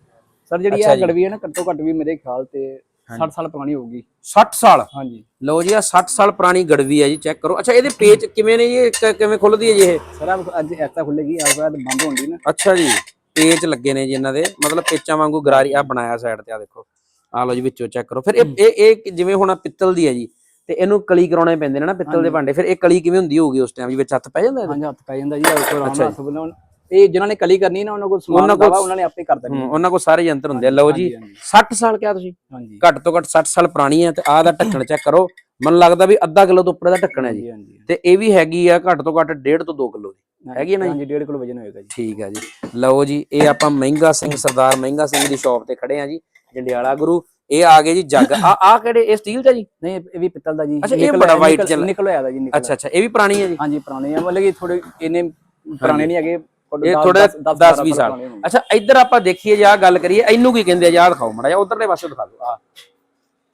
D: ਸਰ ਜਿਹੜੀ ਇਹ। ਗੜਵੀ ਹੈ ਨਾ ਘੱਟੋ ਘੱਟ ਵੀ ਮੇਰੇ ਖਿਆਲ ਤੇ 60 ਸਾਲ ਪੁਰਾਣੀ ਹੋਊਗੀ।
B: 60 ਸਾਲ?
D: ਹਾਂਜੀ।
B: ਲਓ ਜੀ ਆ 60 ਸਾਲ ਪੁਰਾਣੀ ਗੜਵੀ ਹੈ ਜੀ ਚੈੱਕ ਕਰੋ। ਅੱਛਾ ਇਹਦੇ ਪੇਚ ਕਿਵੇਂ ਨੇ ਜੀ? ਕ- ਕਿਵੇਂ ਖੁੱਲਦੀ ਹੈ ਜੀ ਇਹ?
D: ਸਰ ਅੱਜ ਐਸਾ ਖੁੱਲੇਗੀ ਅੱਜ ਬਾਅਦ ਬੰਦ ਹੋਣੀ ਨਾ।
B: ਅੱਛਾ ਜੀ ਪੇਚ ਲੱਗੇ ਨੇ ਜੀ ਇਹਨਾਂ ਦੇ। ਮਤਲਬ ਪੇਚਾਂ ਵਾਂਗੂ ਗਰਾਰੀ ਆ ਬਣਾਇਆ ਸਾਈਡ ਤੇ ਆ ਦੇਖੋ। ਆ ਲਓ ਜੀ ਵਿੱਚੋਂ ਚੈੱਕ ਕਰੋ। ਫਿਰ ਇਹ ਇਹ ਇਹ ਜਿਵੇਂ ਹੁਣ ਆਹ ਪਿੱਤਲ ਦੀ ਹੈ ਜੀ ਤੇ ਇਹਨੂੰ ਕਲੀ ਕਰਾਉਣੇ ਪੈਂਦੇ ਨੇ ਨਾ ਪਿੱਤਲ ਦੇ ਭਾਂਡੇ। ਫਿਰ ਇਹ ਕਲੀ ਕਿਵੇਂ ਹੁੰਦੀ ਹੋਊਗੀ ਉਸ ਟਾਈਮ ਜੀ ਵਿੱਚ ਹੱਥ ਪੈ ਜਾਂਦਾ ਇਹਦੇ?
D: ਹਾਂਜੀ ਹੱਥ ਪੈ ਜਾਂਦਾ ਜੀ ਉੱਪਰ ਆਉਣਾ ਹੱਥ ਬਣਾਉਣ ਇਹ ਜਿਨ੍ਹਾਂ ਨੇ ਕਲੀ ਕਰਨੀ ਨਾ ਉਹਨਾਂ ਕੋਲ ਸਮਾਨ
B: ਉਹਨਾਂ ਕੋਲ-
D: ਵਾ ਉਹਨਾਂ ਨੇ ਆਪੇ ਕਰ ਦੇਣੀ
B: ਹੂੰ, ਉਹਨਾਂ ਕੋਲ ਸਾਰੇ ਯੰਤਰ ਹੁੰਦੇ ਆ। ਲਓ ਜੀ
D: ਹਾਂਜੀ, ਹਾਂਜੀ।
B: 60 ਸਾਲ ਕਿਹਾ ਤੁਸੀਂ?
D: ਹਾਂਜੀ।
B: ਘੱਟ ਤੋਂ ਘੱਟ 60 ਸਾਲ ਪੁਰਾਣੀ ਹੈ ਤੇ ਆਹ ਦਾ ਢੱਕਣ ਚੈੱਕ ਕਰੋ। ਮੈਨੂੰ ਲੱਗਦਾ ਵੀ ਅੱਧਾ ਕਿਲੋ ਤੋਂ ਉੱਪਰ ਦਾ ਢੱਕਣ ਹੈ ਜੀ। ਤੇ ਇਹ ਵੀ ਹੈਗੀ ਆ ਘੱਟ ਤੋਂ ਘੱਟ 1.5 ਤੋਂ 2 ਕਿਲੋ ਦੀ। ਹੈਗੀ ਹੈ ਨਾ ਜੀ?
D: ਹਾਂਜੀ 1.5 ਕਿਲੋ ਵਜਨ ਹੋਏਗਾ ਜੀ।
B: ਠੀਕ ਹੈ ਜੀ। ਲਓ ਜੀ ਇਹ ਆਪਾਂ ਮਹਿੰਗਾ ਸਿੰਘ ਸਰਦਾਰ ਮਹਿੰਗਾ ਸਿੰਘ ਦੀ ਸ਼ਾਪ ਤੇ ਖੜੇ ਆ ਜੀ ਜੰਡਿਆਲਾ ਗੁਰੂ। ਇਹ ਆ ਗਏ ਜੀ ਜੱਗ। ਆ ਆ ਕਿਹੜੇ? ਇਹ ਸਟੀਲ ਦਾ ਜੀ?
D: ਨਹੀਂ ਇਹ- ਵੀ ਪਿੱਤਲ ਦਾ ਜੀ।
B: ਅੱਛਾ, ਇਹ ਬੜਾ white
D: ਨਿਕਲ-
B: ਚੱਲ-
D: ਨਿਕਲ ਆਇਆ ਦਾ ਜੀ ਨਿਕਲ
B: ਅੱਛਾ ਅੱਛਾ ਇਹ ਵੀ ਪੁਰਾਣੀ ਹੈ ਜੀ?
D: ਹਾਂਜੀ ਪੁਰਾਣੇ ਆ ਮਤਲਬ ਕਿ ਥੋੜੇ ਇੰਨੇ ਪੁਰਾਣੇ ਨਹੀਂ ਹੈਗੇ।
B: ਇਹ ਥੋੜੇ 10 20 ਸਾਲ ਅੱਛਾ ਇੱਧਰ ਆਪਾਂ ਦੇਖੀਏ ਜੀ ਆ ਗੱਲ ਕਰੀਏ ਇਹਨੂੰ ਕੀ ਕਹਿੰਦੇ ਆ? ਜੀ ਦਿਖਾਓ ਮੜਾ ਜਾ ਉਧਰਲੇ ਪਾਸੇ ਦਿਖਾ ਦਿਓ। ਆ